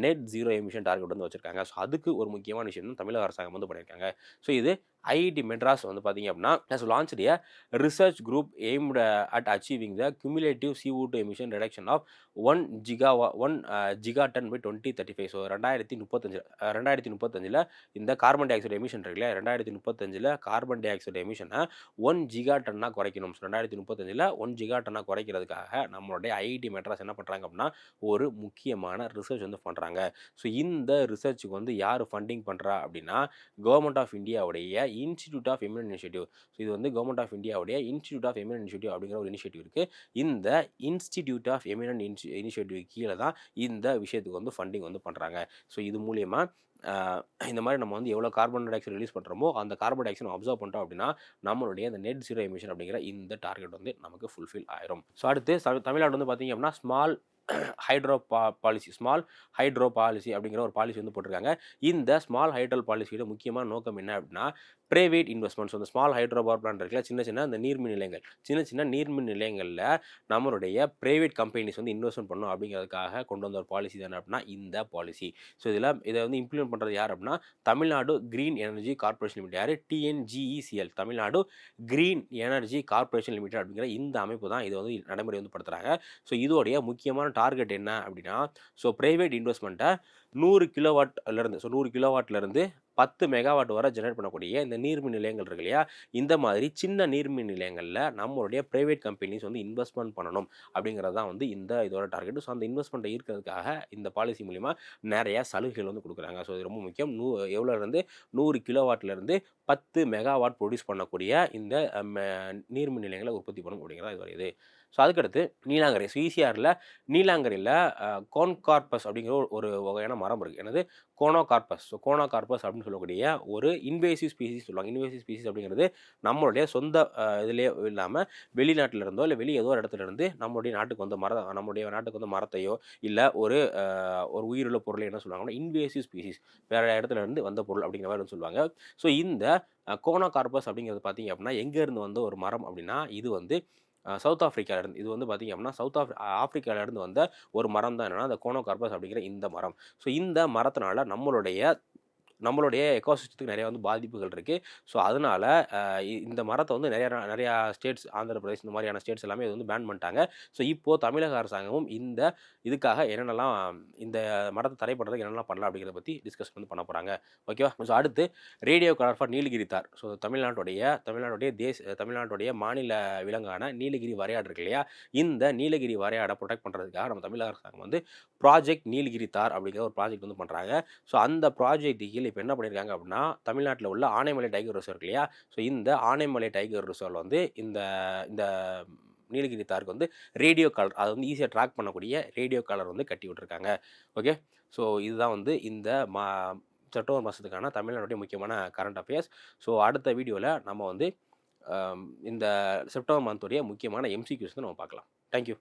நெட் ஜீரோ எமிஷன் டார்கெட் வந்து வச்சுருக்காங்க. ஸோ அதுக்கு ஒரு முக்கியமான விஷயம் தான் தமிழக அரசாங்கம் வந்து பண்ணியிருக்காங்க. ஸோ இது ஐஐடி மெட்ராஸ் வந்து பார்த்தீங்க அப்படின்னா has launched a research group aimed at achieving the cumulative CO two emission reduction of one giga one giga ton by twenty thirty five so ரெண்டாயிரத்தி முப்பத்தஞ்சு uh, ரெண்டாயிரத்தி முப்பத்தஞ்சில் இந்த கார்பன் டை ஆக்சைடு எமிஷன் இருக்குல்ல ரெண்டாயிரத்தி முப்பத்தஞ்சில் கார்பன் டை ஆக்சைடு எமிஷனை one giga டன்னாக குறைக்கணும். ஸோ ரெண்டாயிரத்தி முப்பத்தஞ்சில் ஒன் ஜிகா டன்னாக குறைக்கிறதுக்காக நம்மளுடைய ஐஐடி மெட்ராஸ் என்ன பண்ணுறாங்க அப்படின்னா ஒரு முக்கியமான ரிசர்ச் வந்து பண்ணுறாங்க ஸோ இந்த ரிசர்ச்சுக்கு வந்து யார் ஃபண்டிங் பண்ணுறா அப்படின்னா கவர்மெண்ட் ஆஃப் இந்தியாவுடைய institute of eminence initiative so இது வந்து கவர்மெண்ட் ஆஃப் இந்தியாவுடைய இன்ஸ்டிடியூட் ஆஃப் எமினன் இனிஷியேட்டிவ் அப்படிங்கிற ஒரு இனிஷியேட்டிவ் இருக்குது இந்த இன்ஸ்டிடியூட் ஆஃப் எமினன் இனிஷியேட்டிவ் கீழே தான் இந்த விஷயத்துக்கு வந்து ஃபண்டிங் வந்து பண்ணுறாங்க ஸோ இது மூலயமா இந்த மாதிரி நம்ம வந்து எவ்வளோ கார்பன் டை ஆக்சைடு ரிலீஸ் பண்ணுறோமோ அந்த கார்பன் டை ஆக்சைடு அப்சர்வ் பண்ணிட்டோம் அப்படின்னா நம்மளுடைய இந்த நெட் ஜீரோ எமிஷன் அப்படிங்கிற இந்த டார்கெட் வந்து நமக்கு ஃபுல்ஃபில் ஆயிரும். ஸோ அடுத்து தமிழ்நாடு வந்து பார்த்திங்க அப்படின்னா ஸ்மால் ஹைட்ரோ பா பாலிசி ஸ்மால் ஹைட்ரோ பாலிசி அப்படிங்கிற ஒரு பாலிசி வந்து போட்டிருக்காங்க. இந்த ஸ்மால் ஹைட்ரோ பாலிசியோட முக்கியமான நோக்கம் என்ன அப்படின்னா ப்ரைவேட் இன்வெஸ்ட்மெண்ட்ஸ் வந்து ஸ்மால் ஹைட்ரோ பவர் பிளான்ட் இருக்குல்ல சின்ன சின்ன அந்த நீர்மின் நிலையங்கள். சின்ன சின்ன நீர்மின் நிலையங்களில் நம்மளுடைய ப்ரைவேட் கம்பெனிஸ் வந்து இன்வெஸ்ட்மெண்ட் பண்ணணும் அப்படிங்கிறதுக்காக கொண்டு வந்த ஒரு பாலிசி தானே அப்படின்னா இந்த பாலிசி ஸோ இதில் இதை வந்து இம்ப்ளிமெண்ட் பண்ணுறது யார் அப்படின்னா Tamil Nadu green energy corporation limited யார்? TNGECL Tamil Nadu green energy corporation limited அப்படிங்கிற இந்த அமைப்பு தான் இதை வந்து நடைமுறை வந்து படுத்துகிறாங்க ஸோ இதோடைய முக்கியமான டார்கெட் என்ன அப்படின்னா ஸோ ப்ரைவேட் இன்வெஸ்ட்மெண்ட்டை நூறு கிலோவாட்லேருந்து ஸோ நூறு கிலோவாட்லேருந்து பத்து மெகாவாட் வரை ஜெனரேட் பண்ணக்கூடிய இந்த நீர்மின் நிலையங்கள் இருக்கு இல்லையா? இந்த மாதிரி சின்ன நீர்மின் நிலையங்களில் நம்மளுடைய ப்ரைவேட் கம்பெனிஸ் வந்து இன்வெஸ்ட்மெண்ட் பண்ணணும் அப்படிங்கிறது தான் வந்து இந்த இதோட டார்கெட் ஸோ அந்த இன்வெஸ்ட்மெண்ட்டை ஈர்க்கிறதுக்காக இந்த பாலிசி மூலிமா நிறைய சலுகைகள் வந்து கொடுக்குறாங்க. ஸோ இது ரொம்ப முக்கியம். நூ எவ்வளோருந்து நூறு கிலோவாட்லேருந்து பத்து மெகாவாட் ப்ரொடியூஸ் பண்ணக்கூடிய இந்த நீர்மின் நிலையங்களை உற்பத்தி பண்ணணும் அப்படிங்கிறதா இது வருது ஸோ அதுக்கடுத்து நீலாங்கரை சிசிஆரில் நீலாங்கரையில் கோன்கார்பஸ் அப்படிங்கிற ஒரு- வகையான மரம் இருக்குது எனது கோனோகார்பஸ் ஸோ கோனோகார்பஸ் அப்படின்னு சொல்லக்கூடிய ஒரு இன்வேசிவ் ஸ்பீசிஸ் சொல்லுவாங்க. இன்வேசிவ் ஸ்பீசிஸ் அப்படிங்கிறது நம்மளுடைய சொந்த இதுலேயோ இல்லாமல் வெளிநாட்டில் இருந்தோ இல்லை வெளியே ஏதோ ஒரு இடத்துல இருந்து நம்மளுடைய நாட்டுக்கு வந்து மர நம்மளுடைய நாட்டுக்கு வந்து மரத்தையோ இல்லை ஒரு ஒரு உயிருள்ள பொருளை என்ன சொல்லுவாங்கன்னா இன்வேசிவ் ஸ்பீசிஸ் வேறு இடத்துல இருந்து வந்த பொருள் அப்படிங்கிற மாதிரி சொல்லுவாங்க. ஸோ இந்த கோனோகார்பஸ் அப்படிங்கிறது பார்த்தீங்க அப்படின்னா எங்கேருந்து வந்த ஒரு மரம் அப்படின்னா இது வந்து சவுத் ஆஃப்ரிக்கால இருந்து இது வந்து பார்த்திங்க அப்படின்னா சவுத் ஆஃப் ஆஃப்ரிக்காலேருந்து வந்த ஒரு மரம் தான் என்னென்னா அந்த கோனோகார்பஸ் அப்படிங்கிற இந்த மரம். ஸோ இந்த மரத்தினால நம்மளுடைய நம்மளுடைய எக்கோசிஸ்டத்துக்கு நிறைய வந்து பாதிப்புகள் இருக்குது ஸோ அதனால் இந்த மரத்தை வந்து நிறைய நிறையா ஸ்டேட்ஸ் ஆந்திர பிரதேஷ் இந்த மாதிரியான ஸ்டேட்ஸ் எல்லாமே இது வந்து பேன் பண்ணிட்டாங்க. ஸோ இப்போது தமிழக அரசாங்கமும் இந்த இதுக்காக என்னென்னலாம் இந்த மரத்தை தடை பண்ணுறதுக்கு என்னென்னலாம் பண்ணலாம் அப்படிங்கிறத பற்றி டிஸ்கஸ் வந்து பண்ண போகிறாங்க ஓகேவா ஸோ அடுத்து ரேடியோ கலர் ஃபார் நீலகிரி தார். ஸோ தமிழ்நாட்டுடைய தமிழ்நாட்டுடைய தேச தமிழ்நாட்டுடைய மாநில விலங்கான நீலகிரி வரையாடு இருக்கு இல்லையா? இந்த நீலகிரி வரையாடை ப்ரொடெக்ட் பண்ணுறதுக்காக நம்ம தமிழக அரசாங்கம் வந்து ப்ராஜெக்ட் நீலகிரி தார் அப்படிங்கிற ஒரு ப்ராஜெக்ட் வந்து பண்ணுறாங்க ஸோ அந்த ப்ராஜெக்ட் கீழே இப்போ என்ன பண்ணியிருக்காங்க அப்படின்னா தமிழ்நாட்டில் உள்ள ஆனைமலை டைகர் ரிசர்வ் இருக்கு இல்லையா? ஸோ இந்த ஆனைமலை டைகர் ரிசர்வ் வந்து இந்த இந்த நீலகிரி தாருக்கு வந்து ரேடியோ காலர் அதை வந்து ஈஸியாக ட்ராக் பண்ணக்கூடிய ரேடியோ காலர் வந்து கட்டி விட்டுருக்காங்க. ஓகே? ஸோ இதுதான் வந்து இந்த மா செப்டம்பர் மாதத்துக்கான தமிழ்நாட்டுடைய முக்கியமான கரண்ட் அஃபேர்ஸ். ஸோ அடுத்த வீடியோவில் நம்ம வந்து இந்த செப்டம்பர் மந்தோடைய முக்கியமான எம்சிக்யூஸ் வந்து நம்ம பார்க்கலாம். தேங்க்யூ.